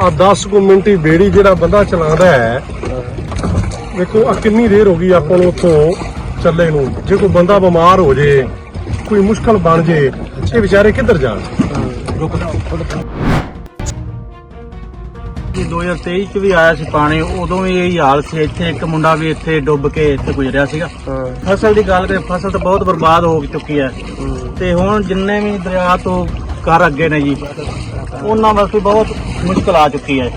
ਆ 10 ਕੁ ਮਿੰਟ ਹੀ ਬੇੜੀ ਜਿਹੜਾ ਬੰਦਾ ਚਲਾਉਂਦਾ ਹੈ ਵੇਖੋ ਆ ਕਿੰਨੀ ਦੇਰ ਹੋ ਗਈ ਆਪਾਂ ਨੂੰ ਉੱਥੋਂ ਚੱਲੇ ਨੂੰ। ਜੇ ਕੋਈ ਬੰਦਾ ਬਿਮਾਰ ਹੋ ਜੇ ਕੋਈ ਮੁਸ਼ਕਲ ਬਣ ਜੇ ਇਹ ਵਿਚਾਰੇ ਕਿੱਧਰ ਜਾਣ? ਜੀ 2023 ਚ ਵੀ ਆਇਆ ਸੀ ਪਾਣੀ ਉਦੋਂ ਵੀ ਇਹੀ ਹਾਲ ਸੀ। ਇੱਥੇ ਇੱਕ ਮੁੰਡਾ ਵੀ ਇੱਥੇ ਡੁੱਬ ਕੇ ਇੱਥੇ ਗੁਜ਼ਰਿਆ ਸੀਗਾ। ਫਸਲ ਦੀ ਗੱਲ ਕਰੇ ਫਸਲ ਤਾਂ ਬਹੁਤ ਬਰਬਾਦ ਹੋ ਚੁੱਕੀ ਹੈ। ਤੇ ਹੁਣ ਜਿੰਨੇ ਵੀ ਦਰਿਆ ਤੋਂ ਘਰ ਅੱਗੇ ਨੇ ਜੀ। ਉਹਨਾਂ ਵਾਸਤੇ ਬਹੁਤ ਮੁਸ਼ਕਲ ਆ ਚੁੱਕੀ ਹੈ।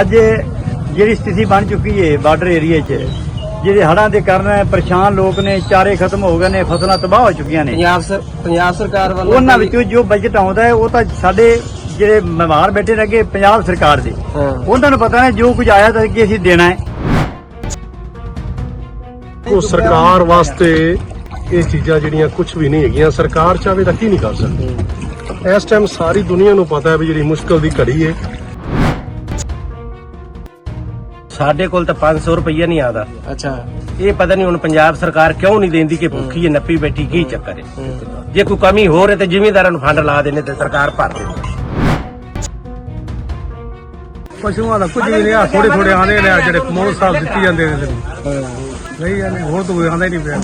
ਅੱਜ ਜਿਹੜੀ ਸਥਿਤੀ ਬਣ ਚੁੱਕੀ ਹੈ ਬਾਰਡਰ ਏਰੀਆ 'ਚ ਜਿਹੜੇ ਹੜ੍ਹਾਂ ਦੇ ਕਾਰਨ ਪਰੇਸ਼ਾਨ ਲੋਕ ਨੇ ਚਾਰੇ ਖਤਮ ਹੋ ਗਏ ਨੇ ਫਸਲਾਂ ਤਬਾਹ ਹੋ ਚੁੱਕੀਆਂ ਨੇ। ਪੰਜਾਬ ਸਰ ਪੰਜਾਬ ਸਰਕਾਰ ਵੱਲੋਂ ਉਹਨਾਂ ਵਿੱਚੋਂ ਜੋ ਬਜਟ ਆਉਂਦਾ ਹੈ ਉਹ ਤਾਂ ਸਾਡੇ ਜਿਹੜੇ ਮਹਿਮਾਨ ਬੈਠੇ ਨੇ ਅੱਗੇ ਪੰਜਾਬ ਸਰਕਾਰ ਦੇ। ਉਹਨਾਂ ਨੂੰ ਪਤਾ ਹੈ ਜੋ ਕੁਝ ਆਇਆ ਤਾਂ ਅੱਗੇ ਅਸੀਂ ਦੇਣਾ ਹੈ। ਉਹ ਸਰਕਾਰ ਵਾਸਤੇ ਇਹ ਚੀਜ਼ਾਂ ਜਿਹੜੀਆਂ ਕੁਝ ਵੀ ਨਹੀਂ ਹੈਗੀਆਂ ਸਰਕਾਰ ਚਾਹੇ ਤਾਂ ਕੀ ਨਹੀਂ ਕਰ ਸਕਦੀ? ਇਸ ਟਾਈਮ ਸਾਰੀ ਦੁਨੀਆ ਨੂੰ ਪਤਾ ਹੈ ਵੀ ਜਿਹੜੀ ਮੁਸ਼ਕਲ ਦੀ ਘੜੀ ਹੈ ਸਾਡੇ ਕੋਲ ਤਾਂ 500 ਰੁਪਈਆ ਨਹੀਂ ਆਦਾ। ਅੱਛਾ। ਇਹ ਪਤਾ ਨਹੀਂ ਹੁਣ ਪੰਜਾਬ ਸਰਕਾਰ ਕਿਉਂ ਨਹੀਂ ਦਿੰਦੀ ਕਿ ਭੁੱਖੀ ਹੈ ਨੱਪੀ ਬੈਠੀ ਕੀ ਚੱਕਰ ਹੈ ਜੇ ਕੋਈ ਕਮੀ ਹੋ ਰਹੀ ਤੇ ਜ਼ਿਮੀਂਦਾਰਾਂ ਨੂੰ ਫੰਡ ਲਾ ਦੇਣੇ ਤੇ ਸਰਕਾਰ ਭਰ ਦੇਵੇ ਪਸ਼ੂਆਂ ਦਾ ਕੁਝ ਵੀ ਨਹੀਂ ਆ ਥੋੜੇ ਥੋੜੇ ਆਂਦੇ ਨੇ ਜਿਹੜੇ ਕਮੋਲ ਸਾਹਿਬ ਦਿੱਤੀ ਜਾਂਦੇ ਨੇ। ਨਹੀਂ ਜਾਂਦੇ ਹੋਰ ਤਾਂ ਕੋਈ ਆਂਦਾ ਹੀ ਨਹੀਂ ਪਿਆ।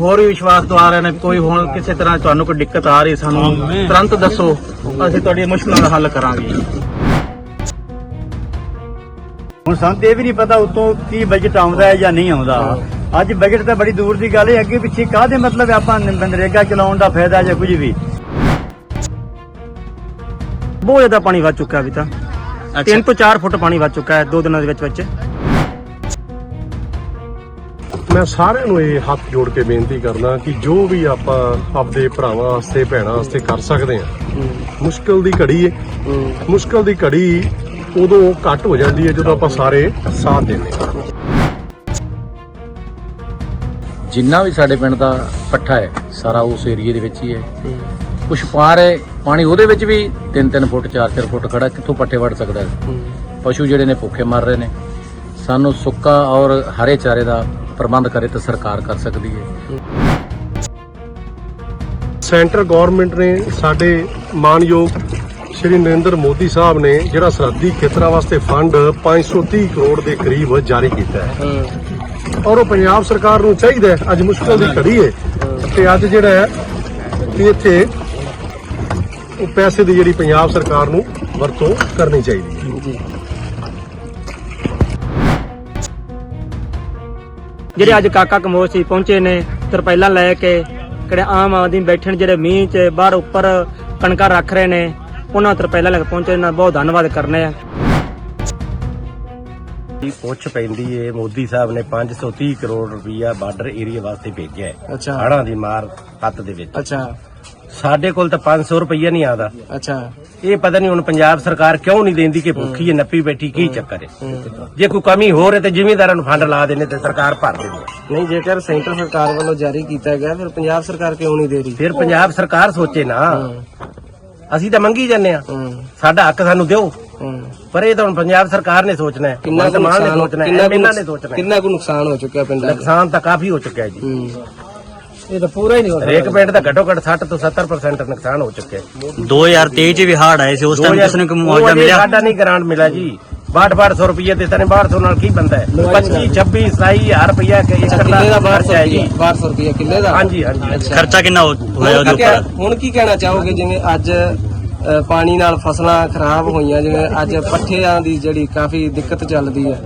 ਹੋਰ ਵੀ ਵਿਸ਼ਵਾਸ ਦਵਾ ਰਹੇ ਨੇ ਕੋਈ ਹੁਣ ਕਿਸੇ ਤਰ੍ਹਾਂ ਤੁਹਾਨੂੰ ਕੋਈ ਦਿੱਕਤ ਆ ਰਹੀ ਸਾਨੂੰ ਤੁਰੰਤ ਦੱਸੋ ਅਸੀਂ ਤੁਹਾਡੀ ਮੁਸ਼ਕਲਾਂ ਦਾ ਹੱਲ ਕਰਾਂਗੇ। ਹੁਣ ਸਾਨੂੰ ਤੇ ਇਹ ਵੀ ਨਹੀਂ ਪਤਾ ਉਤੋਂ ਕੀ ਬਜਟ ਆਉਂਦਾ ਹੈ ਜਾਂ ਨਹੀਂ ਆਉਂਦਾ। ਅੱਜ ਬਜਟ ਤਾਂ ਬੜੀ ਦੂਰ ਦੀ ਗੱਲ ਹੈ ਅੱਗੇ ਪਿੱਛੇ ਕਾਹਦੇ ਮਤਲਬ ਆਪਾਂ ਨਰੇਗਾ ਚਲਾਉਣ ਦਾ ਫਾਇਦਾ ਜਾਂ ਕੁਝ ਵੀ? ਬਹੁਤ ਜ਼ਿਆਦਾ ਪਾਣੀ ਵੱਧ ਚੁੱਕਾ ਵੀ ਤਾਂ। 3 ਤੋਂ 4 ਫੁੱਟ ਪਾਣੀ ਵੱਧ ਚੁੱਕਾ ਹੈ ਦੋ ਦਿਨਾਂ ਦੇ ਵਿੱਚ ਵਿੱਚ। ਮੈਂ ਸਾਰਿਆਂ ਨੂੰ ਇਹ ਹੱਥ ਜੋੜ ਕੇ ਬੇਨਤੀ ਕਰਦਾ ਕਿ ਜੋ ਵੀ ਆਪਾਂ ਆਪਦੇ ਭਰਾਵਾਂ ਵਾਸਤੇ ਭੈਣਾਂ ਵਾਸਤੇ ਕਰ ਸਕਦੇ ਹਾਂ ਮੁਸ਼ਕਲ ਦੀ ਘੜੀ ਹੈ ਮੁਸ਼ਕਲ ਦੀ ਘੜੀ ਉਦੋਂ ਘੱਟ ਹੋ ਜਾਂਦੀ ਹੈ ਜਦੋਂ ਆਪਾਂ ਸਾਰੇ ਸਾਥ ਦਿੰਦੇ ਹਾਂ। ਜਿੰਨਾ ਵੀ ਸਾਡੇ ਪਿੰਡ ਦਾ ਪੱਠਾ ਹੈ ਸਾਰਾ ਉਸ ਏਰੀਏ ਦੇ ਵਿੱਚ ਹੀ ਹੈ ਕੁਛ ਪਾਰ ਹੈ ਪਾਣੀ ਉਹਦੇ ਵਿੱਚ ਵੀ 3-3 ਫੁੱਟ 4-4 ਫੁੱਟ ਖੜਾ ਕਿੱਥੋਂ ਪੱਠੇ ਵੜ ਸਕਦਾ ਹੈ। ਪਸ਼ੂ ਜਿਹੜੇ ਨੇ ਭੁੱਖੇ ਮਰ ਰਹੇ ਨੇ। ਸਾਨੂੰ ਸੁੱਕਾ ਔਰ ਹਰੇ ਚਾਰੇ ਦਾ ਪ੍ਰਬੰਧ ਕਰੇ ਤਾਂ ਸਰਕਾਰ ਕਰ ਸਕਦੀ ਹੈ। ਸੈਂਟਰ ਗਵਰਨਮੈਂਟ ਨੇ ਸਾਡੇ ਮਾਨਯੋਗ ਸ਼੍ਰੀ ਨਰਿੰਦਰ ਮੋਦੀ ਸਾਹਿਬ ਨੇ ਜਿਹੜਾ ਸਰਹੱਦੀ ਖੇਤਰਾਂ ਵਾਸਤੇ ਫੰਡ 530 ਕਰੋੜ ਦੇ ਕਰੀਬ ਜਾਰੀ ਕੀਤਾ ਹੈ। ਔਰ ਉਹ ਪੰਜਾਬ ਸਰਕਾਰ ਨੂੰ ਚਾਹੀਦਾ ਹੈ। ਅੱਜ ਮੁਸ਼ਕਲ ਦੀ ਘੜੀ ਹੈ ਤੇ ਅੱਜ ਜਿਹੜਾ ਹੈ ਕਿ ਇੱਥੇ ਉਹ ਪੈਸੇ ਦੀ ਜਿਹੜੀ ਪੰਜਾਬ ਸਰਕਾਰ ਨੂੰ ਵਰਤੋਂ ਕਰਨੀ ਚਾਹੀਦੀ ਹੈ। ਜਿਹੜੇ ਅੱਜ ਕਾਕਾ ਕਮੋਸ਼ ਸੀ ਪਹੁੰਚੇ ਨੇ ਤਰਪੈਲਾਂ ਲੈ ਕੇ ਕਿਹੜੇ ਆਮ ਆਦਮੀ ਬੈਠਣ ਜਿਹੜੇ ਮੀਂਹ 'ਚ ਬਾਹਰ ਉੱਪਰ ਕਣਕਾਂ ਰੱਖ ਰਹੇ ਨੇ ਉਹਨਾਂ ਤਰਪੈਲਾਂ ਲੈ ਕੇ ਪਹੁੰਚੇ ਦਾ ਬਹੁਤ ਧੰਨਵਾਦ ਕਰਨੇ ਆ। ਇਹ ਪੁੱਛ ਪੈਂਦੀ ਏ ਮੋਦੀ ਸਾਹਿਬ ਨੇ 530 ਕਰੋੜ ਰੁਪਈਆ ਬਾਰਡਰ ਏਰੀਆ ਵਾਸਤੇ ਭੇਜਿਆ ਹੈ ਅੱਛਾ। ਹੜ੍ਹਾਂ ਦੀ ਮਾਰ ਹੱਥ ਦੇ ਵਿੱਚ। ਅੱਛਾ। ਸਾਡੇ ਕੋਲ ਤਾਂ 500 ਰੁਪਈਆ ਨਹੀਂ ਆਦਾ ਅੱਛਾ। ਇਹ ਪਤਾ ਨਹੀਂ ਹੁਣ ਪੰਜਾਬ ਸਰਕਾਰ ਕਿਉਂ ਨਹੀਂ ਦਿੰਦੀ ਕਿ ਭੁੱਖੀ ਹੈ ਨੱਪੀ ਬੈਠੀ ਕੀ ਚੱਕਰ ਹੈ? ਜੇ ਕੋਈ ਕਮੀ ਹੋ ਰਹੀ ਤੇ ਜ਼ਿਮੀਂਦਾਰਾਂ ਨੂੰ ਫੰਡ ਲਾ ਦੇਣੇ ਤੇ ਸਰਕਾਰ ਭਰ ਦੇਵੇ ਨਹੀਂ ਜੇਕਰ ਸੈਂਟਰ ਸਰਕਾਰ ਵੱਲੋਂ ਜਾਰੀ ਕੀਤਾ ਗਿਆ ਫਿਰ ਪੰਜਾਬ ਸਰਕਾਰ ਕਿਉਂ ਨਹੀਂ ਦੇ ਰਹੀ? ਫਿਰ ਪੰਜਾਬ ਸਰਕਾਰ ਸੋਚੇ ਨਾ। ਅਸੀਂ ਤਾਂ ਮੰਗੀ ਜਾਂਦੇ ਆ ਹੂੰ। ਸਾਡਾ ਹੱਕ ਸਾਨੂੰ ਦਿਓ। ਹੂੰ। ਪਰ ਇਹ ਤਾਂ ਹੁਣ ਪੰਜਾਬ ਸਰਕਾਰ ਨੇ ਸੋਚਣਾ ਹੈ। ਕਿੰਨਾ ਕੁ ਨੁਕਸਾਨ ਹੈ ਨੇ ਨੁਕਸਾਨ- ਹੈ। ਕਿੰਨਾ ਕੁ ਨੁਕਸਾਨ ਹੋ ਚੁੱਕਿਆ ਪਿੰਡਾਂ ਦਾ ਨੁਕਸਾਨ ਤਾਂ ਕਾਫੀ ਹੋ ਚੁੱਕਿਆ ਹੈ ਜੀ। ਹੂੰ। ਇਹ ਤਾਂ ਪੂਰਾ ਹੀ ਨਹੀਂ ਹੋ ਹਰੇਕ ਪਿੰਡ ਦਾ ਘੱਟੋ ਘੱਟ 60 ਤੋਂ 70% ਨੁਕਸਾਨ ਹੋ ਚੁੱਕਿਆ ਹੈ। 2023 ਚ ਵੀ ਹੜ ਆਏ ਸੀ ਉਸ ਟਾਈਮ ਕਿਸ ਨੂੰ ਕੋਈ ਮੁਆਵਜ਼ਾ ਉਹ ਅਜੇ ਮਿਲਿਆ? ਸਾਡਾ ਨਹੀਂ ਗ੍ਰਾਂਟ ਮਿਲਿਆ ਜੀ। 6200 ਰੁਪਏ ਦੇ ਤਨੇ 1200 ਨਾਲ ਕੀ ਬੰਦਾ ਹੈ? 25 26 27000 ਰੁਪਏ ਕਿ ਇੱਕ ਕਿੱਲੇ ਦਾ ਦਾ 1200 ਖਰਚਾ ਹੈ ਜੀ। ਰੁਪਏ 1200 ਰੁਪਏ ਕਿੱਲੇ ਦਾ? ਹਾਂਜੀ ਹਾਂਜੀ। ਹਾਂਜੀ। ਖਰਚਾ ਕਿੰਨਾ ਹੋ- ਹੋਇਆ ਉਹਦੇ ਹੁਣ ਕੀ- ਉੱਪਰ? ਹੁਣ ਕੀ ਕਹਿਣਾ ਚਾਹੋਗੇ? ਜਿਵੇਂ ਅੱਜ ਅ, ਪਾਣੀ ਨਾਲ ਫਸਲਾਂ ਖਰਾਬ ਹੋਈਆਂ ਜਿਵੇਂ ਅੱਜ ਪੱਠਿਆਂ ਦੀ ਜਿਹੜੀ ਕਾਫੀ ਦਿੱਕਤ ਚੱਲਦੀ ਹੈ।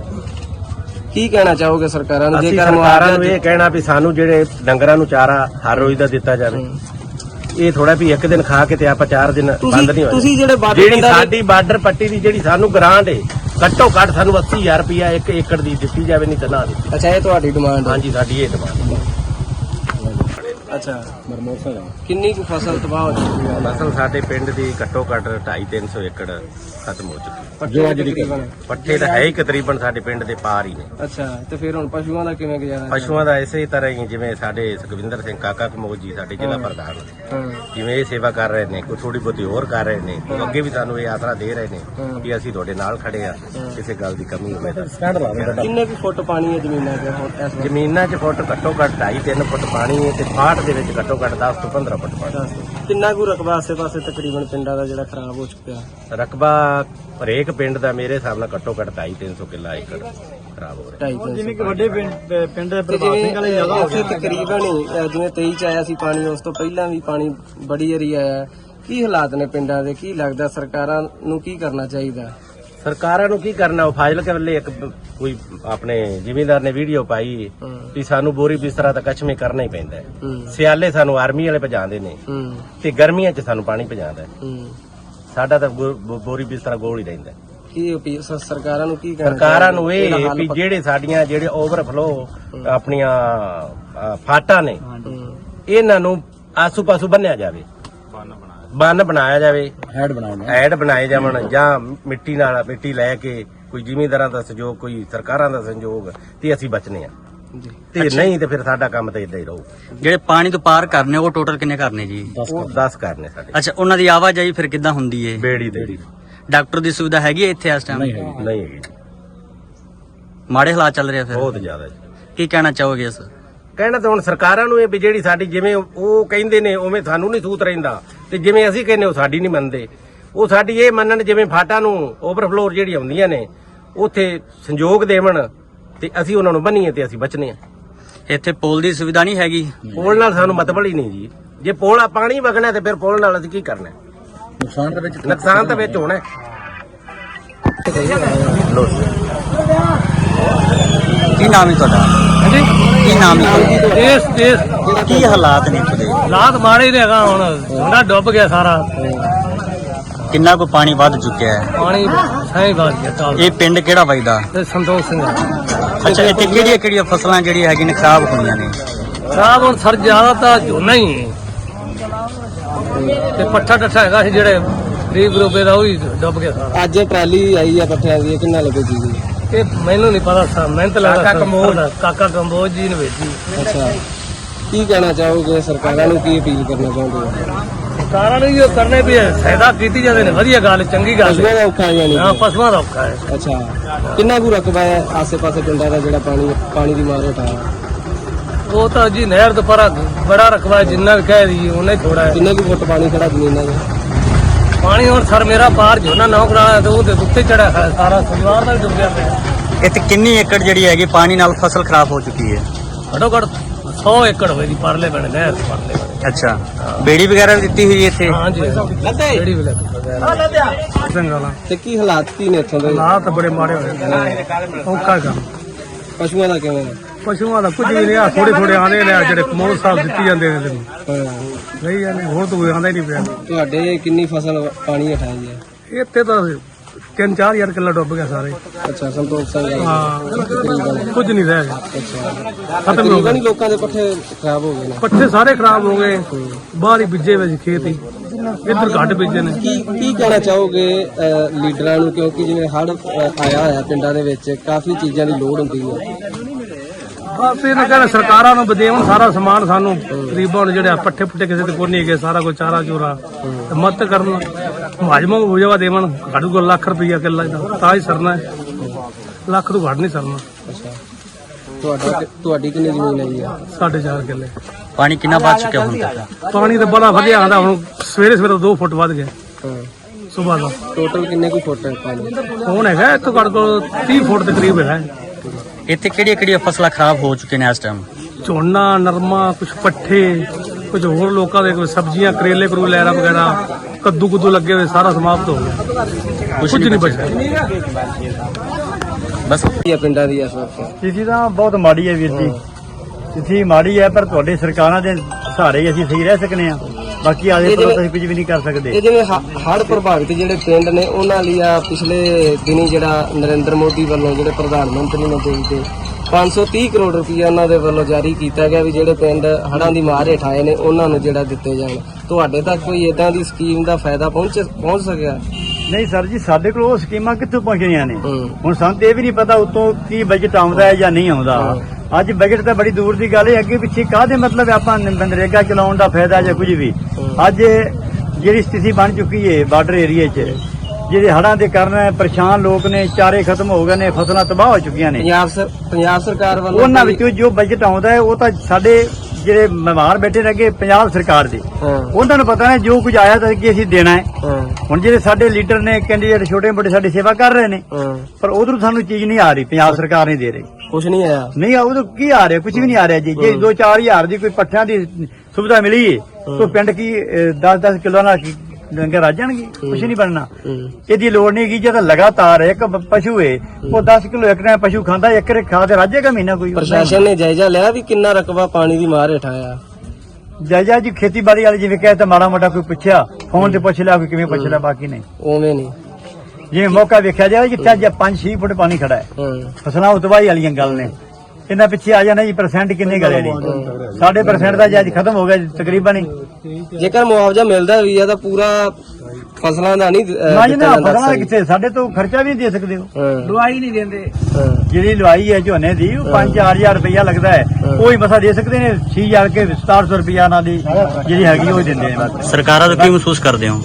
ਕੀ ਕਹਿਣਾ ਚਾਹੋਗੇ ਸਰਕਾਰਾਂ ਨੂੰ? ਅਸੀਂ ਜੇਕਰ ਸਰਕਾਰਾਂ ਨੂੰ ਮੁਆਵਜ਼ਾ ਇਹ ਕਹਿਣਾ ਵੀ ਸਾਨੂੰ ਜਿਹੜੇ ਡੰਗਰਾਂ ਨੂੰ ਚਾਰਾ ਹਰ ਰੋਜ਼ ਦਾ ਦਿੱਤਾ ਜਾਵੇ। ਇਹ ਥੋੜਾ ਵੀ ਇੱਕ ਦਿਨ ਖਾ ਕੇ ਤੇ ਆਪਾਂ ਚਾਰ ਦਿਨ ਤੁਸੀਂ- ਬੰਦ ਨਹੀਂ ਹੋਏ। ਤੁਸੀਂ ਜਿਹੜੇ ਬਾਰਡਰ ਜਿਹੜੀ ਦੇ- ਸਾਡੀ ਬਾਰਡਰ ਪੱਟੀ ਦੀ ਜਿਹੜੀ ਸਾਨੂੰ ਗ੍ਰਾਂਟ ਹੈ ਘੱਟੋ ਘੱਟ ਸਾਨੂੰ 80000 ਰੁਪਇਆ ਇੱਕ ਏਕੜ ਦੀ ਦਿੱਤੀ ਜਾਵੇ ਨਹੀਂ ਤਾਂ ਨਾ ਦਿੱਤੀ ਅੱਛਾ ਇਹ ਤੁਹਾਡੀ ਡਿਮਾਂਡ ਹੈ ਹਾਂਜੀ ਸਾਡੀ ਇਹ ਡਿਮਾਂਡ ਅੱਛਾ। ਕਿੰਨੀ ਕੁ ਫਸਲ ਤਬਾਹ ਹੋ ਚੁੱਕੀ ਹੈ? ਫਸਲ ਸਾਡੇ ਪਿੰਡ ਦੀ ਘੱਟੋ ਘੱਟ 2.5 300 ਏਕੜ ਖਤਮ ਹੋ ਚੁੱਕੀ। ਜੋ ਅੱਜ ਦੀ ਪੱਠੇ ਤਾਂ ਹੈ ਹੀ ਤਕਰੀਬਨ ਸਾਡੇ ਪਿੰਡ ਦੇ ਪਾਰ ਹੀ ਨੇ। ਅੱਛਾ ਤੇ ਫਿਰ ਹੁਣ ਪਸ਼ੂਆਂ ਦਾ ਕਿਵੇਂ ਗੁਜ਼ਾਰਾ ਪਸ਼ੂਆਂ ਦਾ ਇਸੇ ਤਰ੍ਹਾਂ ਹੀ ਜਿਵੇਂ ਸਾਡੇ ਸੁਖਵਿੰਦਰ ਸਿੰਘ ਕਾਕਾ ਕਮੋਜ ਜੀ ਸਾਡੇ ਜ਼ਿਲ੍ਹਾ ਪ੍ਰਧਾਨ ਹਾਂ। ਜਿਵੇਂ ਇਹ ਸੇਵਾ ਕਰ ਰਹੇ ਨੇ ਕੋਈ ਥੋੜੀ ਬਹੁਤੀ ਹੋਰ ਕਰ ਰਹੇ ਨੇ ਅੱਗੇ ਵੀ ਸਾਨੂੰ ਇਹ ਆਸਰਾ ਦੇ ਰਹੇ ਨੇ ਕਿ ਅਸੀਂ ਤੁਹਾਡੇ ਨਾਲ ਖੜੇ ਆ ਕਿਸੇ ਗੱਲ ਦੀ ਕਮੀ ਹੋਵੇ ਤਾਂ। ਕਿੰਨੇ ਕੁ ਫੁੱਟ ਪਾਣੀ ਹੈ ਜ਼ਮੀਨਾਂ 'ਚ ਜ਼ਮੀਨਾਂ 'ਚ ਫੁੱਟ ਘੱਟੋ ਘੱਟ 2.5 3 ਫੁੱਟ ਪਾਣੀ ਹੈ ਤੇ ਫਾਟ ਦੇ ਵਿੱਚ ਘੱਟੋ ਘੱਟ 10 ਤੋਂ 15 ਫੁੱਟ ਪਾਣੀ। ਕਿੰਨਾ ਕੁ ਰਕਬਾ ਆਸੇ-ਪਾਸੇ ਤਕਰੀਬਨ ਪਿੰਡਾਂ ਦਾ ਜਿਹੜਾ ਖਰਾਬ ਹੋ ਚੁੱਕਿਆ? ਰਕਬਾ ਹਰੇਕ ਪਿੰਡ ਦਾ ਮੇਰੇ ਹਿਸਾਬ ਨਾਲ ਘੱਟੋ ਘੱਟ 2.5 300 ਕਿੱਲਾ ਏਕੜ ਖਰਾਬ ਹੋ ਰਿਹਾ। ਜਿਵੇਂ। ਕਿ ਵੱਡੇ ਪਿੰਡ ਪਿੰਡ ਦੇ ਪ੍ਰਭਾਵ ਸਿੰਘ ਵਾਲੇ ਜ਼ਿਆਦਾ ਹੋ ਤਕਰੀਬਨ ਅਹ ਜਿਵੇਂ 23 ਚ ਆਇਆ ਸੀ ਪਾਣੀ ਉਸ ਤੋਂ ਪਹਿਲਾਂ ਵੀ ਪਾਣੀ ਬੜੀ ਏਰੀ ਆਇਆ। ਕੀ ਹਾਲਾਤ ਨੇ ਪਿੰਡਾਂ ਦੇ? ਕੀ ਲੱਗਦਾ ਸਰਕਾਰਾਂ ਨੂੰ ਕੀ ਕਰਨਾ ਚਾਹੀਦਾ? ਸਰਕਾਰਾਂ ਨੂੰ ਕੀ ਕਰਨਾ? ਉਹ ਫਾਜ਼ਲ ਕੇ ਵੱਲੇ ਇੱਕ ਕੋਈ ਆਪਣੇ ਜ਼ਿਮੀਂਦਾਰ ਨੇ ਵੀਡੀਓ ਪਾਈ। ਵੀ ਸਾਨੂੰ ਬੋਰੀ ਬਿਸਤਰਾ ਤਾਂ ਕਚਮੇ ਕਰਨਾ ਹੀ ਪੈਂਦਾ ਹੈ। ਸਿਆਲੇ ਸਾਨੂੰ ਆਰਮੀ ਵਾਲੇ ਭਜਾਉਂਦੇ ਨੇ। ਤੇ ਗਰਮੀਆਂ 'ਚ ਸਾਨੂੰ ਪਾਣੀ ਭਜਾਉਂਦਾ ਹੈ। ਸਾਡਾ ਤਾਂ ਬੋ- ਬੋ- ਬੋਰੀ ਬਿਸਤਰਾ ਗੋਲ ਹੀ ਰਹਿੰਦਾ ਹੈ। ਕੀ ਅਪੀਲ ਸਰਕਾਰਾਂ ਨੂੰ ਕੀ ਕਹਿਣਾ ਸਰਕਾਰਾਂ? ਨੂੰ ਇਹ ਵੀ ਜਿਹੜੇ ਸਾਡੀਆਂ ਜਿਹੜੇ ਓਵਰਫਲੋ ਆਪਣੀਆਂ ਅ, ਫਾਟਾਂ ਨੇ ਇਹਨਾਂ ਨੂੰ ਆਸੂ-ਪਾਸੂ ਬੰਨਿਆ ਜਾਵੇ। ਬੰਨ ਬਣਾਇਆ ਜਾਵੇ। ਹੈਡ ਬਣਾਉਣਾ ਐਡ ਬਣਾਏ ਜਾਵਣ ਜਾਂ ਮਿੱਟੀ ਨਾਲ ਮਿੱਟੀ ਲੈ ਕੇ ਕੋਈ ਜ਼ਿਮੀਂਦਾਰਾਂ ਦਾ ਸਹਿਯੋਗ ਕੋਈ ਸਰਕਾਰਾਂ ਦਾ ਸਹਿਯੋਗ ਤੇ ਅਸੀਂ ਬਚਨੇ ਆ। ਤੇ ਨਹੀਂ ਤੇ ਫਿਰ ਸਾਡਾ ਕੰਮ ਤਾਂ ਇਦਾਂ ਹੀ ਰਹੂ। ਜਿਹੜੇ ਪਾਣੀ ਤੋਂ ਪਾਰ ਕਰਨੇ ਉਹ ਟੋਟਲ ਕਿੰਨੇ ਕਰਨੇ ਜੀ? ਉਹ 10 ਕਰਨੇ ਸਾਡੇ। ਅੱਛਾ ਉਹਨਾਂ ਦੀ ਆਵਾਜਾਈ ਫਿਰ ਕਿੱਦਾਂ ਹੁੰਦੀ ਏ? ਬੇੜੀ ਦੇ ਡਾਕਟਰ ਦੀ ਸੁਵਿਧਾ ਹੈਗੀ ਹੈ ਇੱਥੇ ਇਸ ਟਾਈਮ ਨਹੀਂ ਹੈਗੀ ਨਹੀਂ ਹੈਗੀ। ਮਾੜੇ ਹਾਲਾਤ ਚੱਲ ਰਹੇ ਆ ਫਿਰ। ਬਹੁਤ ਜ਼ਿਆਦਾ ਜੀ। ਕੀ ਕਹਿਣਾ ਚਾਹੋਗੇ ਇਸ? ਕਹਿਣਾ ਤਾਂ ਹੁਣ ਸਰਕਾਰਾਂ ਨੂੰ ਇਹ ਵੀ ਜਿਹੜੀ ਸਾਡੀ ਜਿਵੇਂ ਉਹ ਕਹਿੰਦੇ ਨੇ ਉਵੇਂ ਸਾਨੂੰ ਨਹੀਂ ਸੂਤ ਰਹਿੰਦਾ। ਤੇ ਜਿਵੇਂ ਅਸੀਂ ਕਹਿੰਦੇ ਉਹ ਸਾਡੀ ਨਹੀਂ ਮੰਨਦੇ। ਉਹ ਸਾਡੀ ਇਹ ਮੰਨਣ ਜਿਵੇਂ ਫਾਟਾਂ ਨੂੰ ਓਵਰਫਲੋਰ ਜਿਹੜੀ ਆਉਂਦੀਆਂ ਨੇ ਉੱਥੇ ਸੰਯੋਗ ਦੇਵਣ ਤੇ ਅਸੀਂ ਉਹਨਾਂ ਨੂੰ ਬੰਨੀਏ ਤੇ ਅਸੀਂ ਬਚਨੇ ਆ। ਇੱਥੇ ਪੁਲ ਦੀ ਸੁਵਿਧਾ ਨਹੀਂ ਹੈਗੀ। ਪੋਲ ਨਾਲ ਸਾਨੂੰ ਮਤਲਬ ਹੀ ਨਹੀਂ ਜੀ। ਜੇ ਪੋਲ ਆ ਪਾਣੀ ਵਗਣਾ ਤੇ ਫਿਰ ਪੋਲ ਨਾਲ ਅਸੀਂ ਕੀ ਕਰਨਾ? ਨੁਕਸਾਨ ਦੇ ਵਿੱਚ ਨੁਕਸਾਨ ਤਾਂ ਵਿੱਚ ਹੋਣਾ ਹੈ। ਲਓ ਜੀ। ਕੀ ਨਾਮ ਹੈ ਤੁਹਾਡਾ? ਕੀ ਨਾਮ ਹੈ? ਤੁਹਾਡਾ? ਇਸ ਇਸ ਕੀ ਹਾਲਾਤ ਨੇ ਇੱਥੇ ਦੇ? ਹਾਲਾਤ ਮਾੜੇ ਨੇ ਹੈਗਾ ਹੁਣ। ਮੁੰਡਾ ਡੁੱਬ ਗਿਆ ਸਾਰਾ। ਕਿੰਨਾ ਕੁ ਪਾਣੀ ਵੱਧ ਚੁੱਕਿਆ ਹੈ? ਪਾਣੀ ਸਾਈ ਬਾਤ ਗਿਆ ਚਾਲ। ਇਹ ਪਿੰਡ ਕਿਹੜਾ ਵਜਦਾ ਤੇ ਸੰਤੋਖ ਸਿੰਘ ਅੱਛਾ ਇੱਥੇ ਕਿਹੜੀਆਂ ਕਿਹੜੀਆਂ ਫਸਲਾਂ ਜਿਹੜੀਆਂ ਹੈਗੀਆਂ ਨੇ ਖਰਾਬ ਹੋਈਆਂ ਨੇ? ਖਰਾਬ ਹੁਣ ਸਰ ਜ਼ਿਆਦਾ ਤਾਂ ਝੋਨਾ ਹੀ ਹੈ। ਤੇ ਪੱਠਾ ਟੱਠਾ ਹੈਗਾ ਸੀ ਜਿਹੜੇ ਗਰੀਬ ਗਰੂਪੇ ਦਾ ਉਹ ਵੀ ਡੁੱਬ ਗਿਆ ਸਾਰਾ। ਅੱਜ ਟਰਾਲੀ ਆਈ ਆ ਪੱਠਿਆਂ ਦੀ ਇਹ ਕਿੰਨਾ ਲੱਗੇਗੀ ਜੀ? ਇਹ ਮੈਨੂੰ ਨਹੀਂ ਪਤਾ ਸਾ ਮਿਹਨਤ ਲੱਗਦਾ ਕਾਕਾ ਕੰਬੋਜ। ਕਾਕਾ ਕੰਬੋਜ ਜੀ ਨੇ ਵੇਚੀ ਅੱਛਾ। ਕੀ ਕਹਿਣਾ ਚਾਹੋਗੇ ਸਰਕਾਰਾਂ ਨੂੰ? ਕੀ ਅਪੀਲ ਕਰਨਾ ਚਾਹੁੰਦੇ ਹੋ? ਸਰਕਾਰਾਂ ਨੂੰ ਇਹ ਕਰਨੇ ਵੀ ਹੈ, ਸਹਾਇਤਾ ਕੀਤੀ ਜਾਂਦੇ ਨੇ। ਵਧੀਆ ਗੱਲ ਚੰਗੀ ਗੱਲ ਪਸ਼ੂਆਂ ਹੈ। ਦਾ ਔਖਾ ਯਾਨੀ ਹਾਂ ਕਿ। ਪਸ਼ੂਆਂ ਦਾ ਔਖਾ ਹੈ। ਅੱਛਾ। ਕਿੰਨਾ ਕੁ ਰਕਬਾ ਹੈ ਆਸੇ-ਪਾਸੇ ਪਿੰਡਾਂ ਦਾ ਜਿਹੜਾ ਪਾਣੀ ਪਾਣੀ ਦੀ ਮਾਰ ਹਟਾ ਉਹ ਤਾਂ ਜੀ ਨਹਿਰ ਤੋਂ ਪਰਾ ਬੜਾ ਰਕਬਾ ਹੈ, ਜਿੰਨਾ ਕਹਿ ਦੀ ਉਹਨੇ ਥੋੜਾ ਹੈ। ਕਿੰਨੇ ਕੁ ਫੁੱਟ ਪਾਣੀ ਖੜਾ ਜ਼ਮੀਨਾਂ ਦਾ? ਪਾਣੀ ਹੁਣ ਸਰ ਮੇਰਾ ਬਾਹਰ ਝੋਨਾ ਨੌ ਕਰਾਇਆ ਤੇ ਉਹਦੇ ਉੱਤੇ ਚੜਾ ਹੈ ਸਾਰਾ ਸਲਵਾਰ ਦਾ ਵੀ ਡੁੱਬਿਆ ਪਿਆ। ਇੱਥੇ ਕਿੰਨੀ ਏਕੜ ਜਿਹੜੀ ਹੈਗੀ ਪਾਣੀ ਨਾਲ ਫਸਲ ਖਰਾਬ ਹੋ ਚੁੱਕੀ ਹੈ? ਘੱਟੋ ਘੱਟ 100 ਏਕੜ ਹੋਏ ਦੀ ਪਰਲੇ ਬਣੇ ਨਹਿਰ ਦੇ ਪਰਲੇ ਬਣੇ ਅੱਛਾ। ਬੇੜੀ ਵਗੈਰਾ ਵੀ ਦਿੱਤੀ ਹੋਈ ਹੈ ਇੱਥੇ? ਹਾਂਜੀ। ਜਿਹੜੀ ਵੀ ਸੰਗਾਲਾ ਤੇ ਕੀ ਹਾਲਾਤ ਕੀ ਨੇ ਇੱਥੋਂ ਦੇ? ਹਾਲਾਤ ਬੜੇ ਮਾੜੇ ਹੋਏ ਔਖਾ ਕੰਮ। ਪਸ਼ੂਆਂ ਦਾ ਕਿਵੇਂ? ਹੈ? ਪਸ਼ੂਆਂ ਦਾ ਕੁਝ ਵੀ ਨਹੀਂ ਆ ਥੋੜੇ ਥੋੜੇ ਆਂਦੇ ਨੇ ਆਹ ਜਿਹੜੇ ਕਮੋਲ ਸਾਹਿਬ ਦਿੱਤੀ ਜਾਂਦੇ ਨੇ ਤੈਨੂੰ। ਨਹੀਂ ਜਾਂਦੇ ਹੋਰ ਤਾਂ ਆਂਦਾ ਹੀ ਨਹੀਂ ਪਿਆ। ਤੁਹਾਡੇ ਕਿੰਨੀ ਫਸਲ ਪਾਣੀ ਹਟਾਈ ਹੈ? ਇੱਥੇ ਤਾਂ ਤਿੰਨ ਚਾਰ ਹਜ਼ਾਰ ਕਿੱਲਾ ਡੁੱਬ ਗਿਆ ਸਾਰੇ। ਅੱਛਾ ਸੰਤੋਖ ਸਿੰਘ। ਹਾਂ ਕੁਝ ਨਹੀਂ ਰਹਿ ਗਿਆ। ਅੱਛਾ। ਖਤਮ ਹੋ ਗਏ ਲੋਕਾਂ ਦੇ ਪੱਠੇ ਖਰਾਬ ਹੋ ਗਏ ਨੇ। ਪੱਠੇ ਸਾਰੇ ਖਰਾਬ ਹੋ ਗਏ। ਬਾਹਰ ਹੀ ਬੀਜੇ ਵਿੱਚ ਖੇਤ ਹੀ। ਇੱਧਰ ਘੱਟ ਬੀਜੇ ਨੇ। ਕੀ ਕੀ ਕਹਿਣਾ ਚਾਹੋਗੇ ਲੀਡਰਾਂ ਨੂੰ? ਕਿਉਂਕਿ ਜਿਵੇਂ ਹੜ ਆਇਆ ਹੋਇਆ ਪਿੰਡਾਂ ਦੇ ਵਿੱਚ ਕਾਫੀ ਚੀਜ਼ਾਂ ਦੀ ਲੋੜ ਹੁੰਦੀ ਹੈ। ਬਸ ਇਹ ਤਾਂ ਕਹਿੰਦੇ ਸਰਕਾਰਾਂ ਨੂੰ ਬਦੇਵਣ ਸਾਰਾ ਸਮਾਨ ਸਾਨੂੰ ਗਰੀਬਾਂ ਨੂੰ ਜਿਹੜੇ ਪੱਠੇ ਪੁੱਠੇ ਕਿਸੇ ਤੇ ਕੋਈ ਨਹੀਂ ਹੈਗੇ ਸਾਰਾ ਕੋਈ ਚਾਰਾ ਚੋਰਾ ਤੇ ਮਦਦ ਕਰਨ। ਮਾਜਮਾ ਹੋ ਜਾਵਾ ਦੇਵਣ ਘੱਟ ਕੋਲ ਲੱਖ ਰੁਪਈਆ ਕਿੱਲਾ ਦਾ ਤਾਂ ਹੀ ਸਰਨਾ ਹੈ। ਲੱਖ ਤੋਂ ਘੱਟ ਨਹੀਂ ਸਰਨਾ। ਅੱਛਾ। ਤੁਹਾਡਾ ਤੁਹਾਡੀ ਕਿੰਨੀ ਜ਼ਮੀਨ ਹੈ ਜੀ ਸਾਢੇ ਚਾਰ ਕਿੱਲੇ। ਪਾਣੀ ਕਿੰਨਾ ਵੱਧ ਚੁੱਕਿਆ ਹੁਣ ਤੱਕ? ਪਾਣੀ ਤਾਂ ਬੜਾ ਵਧੀਆ ਆਂਦਾ ਹੁਣ ਸਵੇਰੇ ਸਵੇਰੇ 2 ਫੁੱਟ ਵੱਧ ਗਿਆ। ਹਾਂ। ਸਵੇਰ ਦਾ। ਟੋਟਲ ਕਿੰਨੇ ਕੁ ਫੁੱਟ ਹੈ ਪਾਣੀ? ਹੁਣ ਹੈਗਾ ਇੱਥੋਂ ਘੱਟ ਕੋਲ 30 ਫੁੱਟ ਦੇ ਕਰੀਬ ਹੈਗਾ। ਇੱਥੇ ਕਿਹੜੀਆਂ ਕਿਹੜੀਆਂ ਫਸਲਾਂ ਖਰਾਬ ਹੋ ਚੁੱਕੀਆਂ ਨੇ ਇਸ ਟਾਈਮ ਝੋਨਾ ਨਰਮਾ ਕੁਝ ਪੱਠੇ ਕੁਝ ਹੋਰ ਲੋਕਾਂ ਦੇ ਕੋਈ ਸਬਜ਼ੀਆਂ ਕਰੇਲੇ ਕਰੂ ਲੈਰਾ ਵਗੈਰਾ ਕੱਦੂ ਕੁੱਦੂ ਲੱਗੇ ਹੋਏ ਸਾਰਾ ਸਮਾਪਤ ਹੋ ਗਿਆ। ਕੁਝ ਨਹੀਂ ਬਚਿਆ। ਬਸ। ਕੀ ਹੈ ਪਿੰਡਾਂ ਦੀ ਵਕਤ। ਸਥਿਤੀ ਤਾਂ ਬਹੁਤ ਮਾੜੀ ਹੈ ਵੀਰ ਜੀ। ਸਥਿਤੀ ਮਾੜੀ ਹੈ ਪਰ ਤੁਹਾਡੇ ਸਰਕਾਰਾਂ ਦੇ ਸਹਾਰੇ ਹੀ ਅਸੀਂ ਸਹੀ ਰਹਿ ਸਕਨੇ ਆ ਬਾਕੀ ਆਦੇ ਇਹ ਪਰ ਜਿਹੜੇ- ਅਸੀਂ ਕੁਝ ਵੀ ਨਹੀਂ ਕਰ ਸਕਦੇ। ਇਹ ਜਿਵੇਂ ਹੜ ਪ੍ਰਭਾਵਿਤ ਜਿਹੜੇ ਪਿੰਡ ਨੇ ਉਹਨਾਂ ਲਈ ਆ ਪਿਛਲੇ ਦਿਨੀ ਜਿਹੜਾ ਨਰਿੰਦਰ ਮੋਦੀ ਵੱਲੋਂ ਜਿਹੜੇ ਪ੍ਰਧਾਨ ਮੰਤਰੀ ਨੇ ਦੇਸ਼ ਦੇ 530 ਕਰੋੜ ਰੁਪਈਆ ਉਹਨਾਂ ਦੇ ਵੱਲੋਂ ਜਾਰੀ ਕੀਤਾ ਗਿਆ ਵੀ ਜਿਹੜੇ ਪਿੰਡ ਹੜ੍ਹਾਂ ਦੀ ਮਾਰ ਹੇਠ ਆਏ ਨੇ ਉਹਨਾਂ ਨੂੰ ਜਿਹੜਾ ਦਿੱਤੇ ਜਾਣ। ਤੁਹਾਡੇ ਤੱਕ ਕੋਈ ਇਦਾਂ ਦੀ ਸਕੀਮ ਦਾ ਫਾਇਦਾ ਪਹੁੰਚ ਪਹੁੰਚ ਸਕਿਆ? ਨਹੀਂ ਸਰ ਜੀ ਸਾਡੇ ਕੋਲ ਉਹ ਸਕੀਮਾਂ ਕਿੱਥੋਂ ਪਹੁੰਚਣੀਆਂ ਨੇ? ਹੂੰ। ਹੁਣ ਸਾਨੂੰ ਤੇ ਇਹ ਵੀ ਨਹੀਂ ਪਤਾ ਉਤੋਂ ਕੀ ਬਜਟ ਆਉਂਦਾ ਹੈ ਜਾਂ ਨਹੀਂ ਆਉਂਦਾ। ਅੱਜ ਬਜਟ ਤਾਂ ਬੜੀ ਦੂਰ ਦੀ ਗੱਲ ਹੈ ਅੱਗੇ ਪਿੱਛੇ ਕਾਹਦੇ ਮਤਲਬ ਆਪਾਂ ਨਰੇਗਾ ਚਲਾਉਣ ਦਾ ਫਾਇਦਾ ਜਾਂ ਕੁਝ ਵੀ? ਅੱਜ ਜਿਹੜੀ ਸਥਿਤੀ ਬਣ ਚੁੱਕੀ ਹੈ ਬਾਰਡਰ ਏਰੀਆ 'ਚ ਜਿਹੜੇ ਹੜ੍ਹਾਂ ਦੇ ਕਾਰਨ ਪਰੇਸ਼ਾਨ ਲੋਕ ਨੇ ਚਾਰੇ ਖਤਮ ਹੋ ਗਏ ਨੇ ਫਸਲਾਂ ਤਬਾਹ ਹੋ ਚੁੱਕੀਆਂ ਨੇ। ਪੰਜਾਬ ਸਰ ਪੰਜਾਬ ਸਰਕਾਰ ਵੱਲੋਂ ਉਹਨਾਂ ਵਿੱਚੋਂ ਜੋ ਬਜਟ ਆਉਂਦਾ ਹੈ ਉਹ ਤਾਂ ਸਾਡੇ ਜਿਹੜੇ ਮਹਿਮਾਨ ਬੈਠੇ ਲੱਗੇ ਪੰਜਾਬ ਸਰਕਾਰ ਦੇ। ਉਹਨਾਂ ਨੂੰ ਪਤਾ ਹੈ ਜੋ ਕੁਝ ਆਇਆ ਤਾਂ ਕਿ ਅਸੀਂ ਦੇਣਾ ਹੈ। ਹੁਣ ਜਿਹੜੇ ਸਾਡੇ ਲੀਡਰ ਨੇ ਕੈਂਡੀਡੇਟ ਛੋਟੇ ਮੋਟੇ ਸਾਡੀ ਸੇਵਾ ਕਰ ਰਹੇ ਨੇ ਪਰ ਉਧਰੋਂ ਸਾਨੂੰ ਚੀਜ਼ ਨਹੀਂ ਆ ਰਹੀ ਪੰਜਾਬ ਸਰਕਾਰ ਨਹੀਂ ਦੇ ਰਹੀ। ਕੁਛ ਨਹੀਂ ਆਇਆ। ਨਹੀਂ ਆ ਉਧਰ ਕੀ ਆ ਰਿਹਾ? ਕੁਝ ਵੀ ਨਹੀਂ ਆ ਰਿਹਾ ਜੀ। ਜੇ 2-4000 ਦੀ ਕੋਈ ਪੱਠਿਆਂ ਦੀ ਸੁਵਿਧਾ ਮਿਲੀ ਤਾਂ ਪਿੰਡ ਕੀ 10-10 ਕਿਲੋ ਨਾਲ ਡੰਗਰ ਆ ਜਾਣਗੇ? ਕੁਝ ਨਹੀਂ ਬਣਨਾ। ਇਹਦੀ ਲੋੜ ਨਹੀਂ ਕਿ ਜਦੋਂ ਲਗਾਤਾਰ ਇੱਕ ਪਸ਼ੂ ਹੈ। ਉਹ 10 ਕਿਲੋ ਇੱਕ ਟਾਈਮ ਪਸ਼ੂ ਖਾਂਦਾ ਇੱਕ ਰੇ ਖਾ ਕੇ ਰਾਜੇਗਾ ਮਹੀਨਾ ਕੋਈ। ਪ੍ਰਸ਼ਾਸਨ ਨੇ ਜਾਇਜ਼ਾ ਲਿਆ ਵੀ ਕਿੰਨਾ ਰਕਬਾ ਪਾਣੀ ਦੀ ਮਾਰ ਹੇਠ ਆਇਆ। ਜਾਇਜਾ ਜੀ ਖੇਤੀਬਾੜੀ ਵਾਲੇ ਜਿਵੇਂ ਕਹੇ ਤਾਂ ਮਾੜਾ ਮੋਟਾ ਕੋਈ ਪੁੱਛਿਆ ਫੋਨ ਤੇ ਪੁੱਛ ਲਿਆ ਕੋਈ ਕਿਵੇਂ ਪੁੱਛ ਲਿਆ ਬਾਕੀ ਨਹੀਂ। ਉਵੇਂ ਨਹੀਂ। ਜਿਵੇਂ ਮੌਕਾ ਵੇਖਿਆ ਜਾਵੇ ਜਿੱਥੇ ਅੱਜ 5-6 ਫੁੱਟ ਪਾਣੀ ਖੜਾ ਹੈ। ਫਸਲਾਂ ਉਤਵਾਈ ਵਾਲੀਆਂ ਗੱਲ ਨੇ। ਇਹਨਾਂ ਪਿੱਛੇ ਆ ਜਾਣਾ ਜੀ ਪਰਸੈਂਟ ਕਿੰਨੇ ਗਲੇ ਨੇ? ਸਾਡੇ ਪਰਸੈਂਟ ਦਾ ਜੀ ਅੱਜ ਖਤਮ ਹੋ ਗਿਆ ਜੀ ਤਕਰੀਬਨ ਹੀ। ਜੇਕਰ ਮੁਆਵਜ਼ਾ ਮਿਲਦਾ ਵੀ ਆ ਤਾਂ ਪੂਰਾ ਫਸਲਾਂ ਦਾ ਨਹੀਂ ਅਹ, ਨਾ ਜੀ ਦਿੱਤਾ ਨਾ ਜਾਂਦਾ ਫਸਲਾਂ ਸਹੀ। ਕਿੱਥੇ? ਸਾਡੇ ਤੋਂ ਖਰਚਾ ਵੀ ਨਹੀਂ ਦੇ ਸਕਦੇ ਹੋ ਹਾਂ। ਦਵਾਈ ਨਹੀਂ ਦਿੰਦੇ। ਹਾਂ। ਜਿਹੜੀ ਲਵਾਈ ਹੈ ਝੋਨੇ ਦੀ ਉਹ 5-4000 ਰੁਪਇਆ ਲੱਗਦਾ ਹੈ। ਉਹ ਹੀ ਮਸਾ ਦੇ ਸਕਦੇ ਨੇ 6000 ਕੇ 6700 ਰੁਪਇਆ ਨਾਲ ਦੀ ਜਿਹੜੀ ਹੈਗੀ ਉਹ ਦਿੰਦੇ ਨੇ ਬਸ। ਸਰਕਾਰਾਂ ਤੋਂ ਕੀ ਮਹਿਸੂਸ ਕਰਦੇ ਹੋ?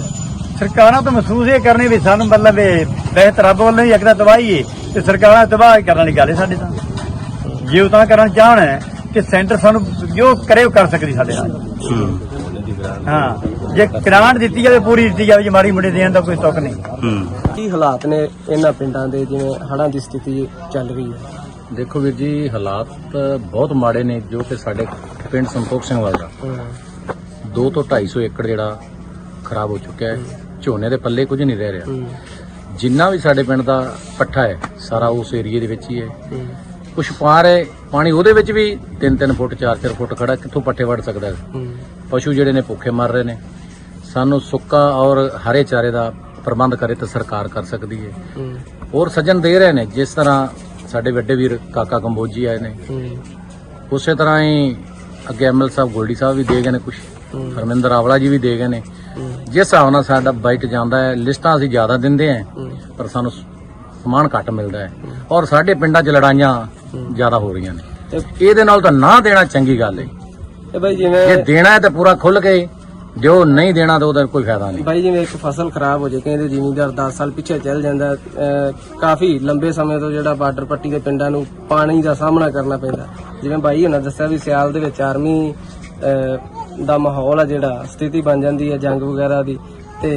ਸਰਕਾਰਾਂ ਤਾਂ ਮਹਿਸੂਸ ਇਹ ਕਰਨੇ ਵੀ ਸਾਨੂੰ ਮਤਲਬ ਇਹ ਬਿਹਤਰ ਰੱਬ ਵੱਲੋਂ ਹੀ ਇੱਕ ਤਾਂ ਤਬਾਹੀ ਹੈ ਤੇ ਸਰਕਾਰਾਂ ਤਬਾਹ ਕਰਨ ਵਾਲੀ ਗੱਲ ਹੈ ਸਾਡੇ ਤਾਂ ਜੇ ਉਹ ਤਾਂ ਕਰਨ ਚਾਹਣ ਤੇ ਸੈਂਟਰ ਸਾਨੂੰ ਜੋ ਕਰੇ ਉਹ ਕਰ ਸਕਦੀ ਸਾਡੇ ਨਾਲ। ਹਾਂ ਜੇ ਗ੍ਰਾਂਟ ਦਿੱਤੀ ਜਾਵੇ ਪੂਰੀ ਦਿੱਤੀ ਜਾਵੇ ਜੇ ਮਾੜੀ ਮੁੰਡੇ ਦੇਣ ਦਾ ਕੋਈ ਤੁਕ ਨਹੀਂ। ਹੂੰ। ਕੀ ਹਾਲਾਤ ਨੇ ਇਹਨਾਂ ਪਿੰਡਾਂ ਦੇ ਜਿਵੇਂ ਹੜ੍ਹਾਂ ਦੀ ਸਥਿਤੀ ਚੱਲ ਰਹੀ ਹੈ? ਦੇਖੋ ਵੀਰ ਜੀ ਹਾਲਾਤ ਬਹੁਤ ਮਾੜੇ ਨੇ ਜੋ ਕਿ ਸਾਡੇ ਪਿੰਡ ਸੰਤੋਖ ਸਿੰਘ ਵਾਲਾ। ਦਾ ਹਾਂ। 2 ਤੋਂ 250 ਏਕੜ ਜਿਹੜਾ ਖਰਾਬ ਹੋ ਚੁੱਕਿਆ ਹੈ। ਝੋਨੇ ਦੇ ਪੱਲੇ ਕੁਝ ਨਹੀਂ ਰਹਿ ਰਿਹਾ। ਜਿੰਨਾ ਵੀ ਸਾਡੇ ਪਿੰਡ ਦਾ ਪੱਠਾ ਹੈ ਸਾਰਾ ਉਸ ਏਰੀਏ ਦੇ ਵਿੱਚ ਹੀ ਹੈ। ਕੁਛ ਪਾਰ ਹੈ ਪਾਣੀ ਉਹਦੇ ਵਿੱਚ ਵੀ 3-3 ਫੁੱਟ 4-4 ਫੁੱਟ ਖੜਾ ਕਿੱਥੋਂ ਪੱਠੇ ਵੜ ਸਕਦਾ ਹੈ। ਪਸ਼ੂ ਜਿਹੜੇ ਨੇ ਭੁੱਖੇ ਮਰ ਰਹੇ ਨੇ। ਸਾਨੂੰ ਸੁੱਕਾ ਔਰ ਹਰੇ ਚਾਰੇ ਦਾ ਪ੍ਰਬੰਧ ਕਰੇ ਤਾਂ ਸਰਕਾਰ ਕਰ ਸਕਦੀ ਹੈ। ਹੋਰ ਸੱਜਣ ਦੇ ਰਹੇ ਨੇ ਜਿਸ ਤਰ੍ਹਾਂ ਸਾਡੇ ਵੱਡੇ ਵੀਰ ਕਾਕਾ ਕੰਬੋਜੀ ਆਏ ਨੇ। ਉਸੇ ਤਰ੍ਹਾਂ ਹੀ ਅੱਗੇ ਐਮਐਲ ਸਾਹਿਬ ਗੋਲਡੀ ਸਾਹਿਬ ਵੀ ਦੇ ਗਏ ਨੇ ਕੁਝ ਹਰਮਿੰਦਰ ਆਵਲਾ ਜੀ ਵੀ ਦੇ ਗਏ ਨੇ। ਜਿਸ ਹਿਸਾਬ ਨਾਲ ਸਾਡਾ ਬਜਟ ਜਾਂਦਾ ਹੈ ਲਿਸਟਾਂ ਅਸੀਂ ਜ਼ਿਆਦਾ ਦਿੰਦੇ ਹਾਂ ਪਰ ਸਾਨੂੰ ਸਮਾਨ ਘੱਟ ਮਿਲਦਾ ਹੈ। ਔਰ ਸਾਡੇ ਪਿੰਡਾਂ 'ਚ ਲੜਾਈਆਂ ਜ਼ਿਆਦਾ ਹੋ ਰਹੀਆਂ ਨੇ। ਇਹਦੇ ਨਾਲ ਤਾਂ ਨਾ ਦੇਣਾ ਚੰਗੀ ਗੱਲ ਹੈ ਇਹ ਬਾਈ ਜੇ ਜਿਵੇਂ ਦੇਣਾ ਹੈ ਤਾਂ ਪੂਰਾ ਖੁੱਲ ਕੇ ਜੋ ਨਹੀਂ ਦੇਣਾ ਤਾਂ ਉਹਦਾ ਕੋਈ ਫਾਇਦਾ ਨਹੀਂ। ਬਾਈ ਜਿਵੇਂ ਇੱਕ ਫਸਲ ਖਰਾਬ ਹੋ ਜੇ ਕਹਿੰਦੇ ਜ਼ਿਮੀਂਦਾਰ 10 ਸਾਲ ਪਿੱਛੇ ਚੱਲ ਜਾਂਦਾ ਕਾਫੀ ਲੰਬੇ ਸਮੇਂ ਤੋਂ ਜਿਹੜਾ ਬਾਰਡਰ ਪੱਟੀ ਦੇ ਪਿੰਡਾਂ ਨੂੰ ਪਾਣੀ ਦਾ ਸਾਹਮਣਾ ਕਰਨਾ ਪੈਂਦਾ। ਜਿਵੇਂ ਬਾਈ ਉਹਨਾਂ ਦੱਸਿਆ ਵੀ ਸਿਆਲ ਦੇ ਵਿੱਚ ਆਰਮੀ ਦਾ ਮਾਹੌਲ ਆ ਜਿਹੜਾ ਸਥਿਤੀ ਬਣ ਜਾਂਦੀ ਹੈ ਜੰਗ ਵਗੈਰਾ ਦੀ ਤੇ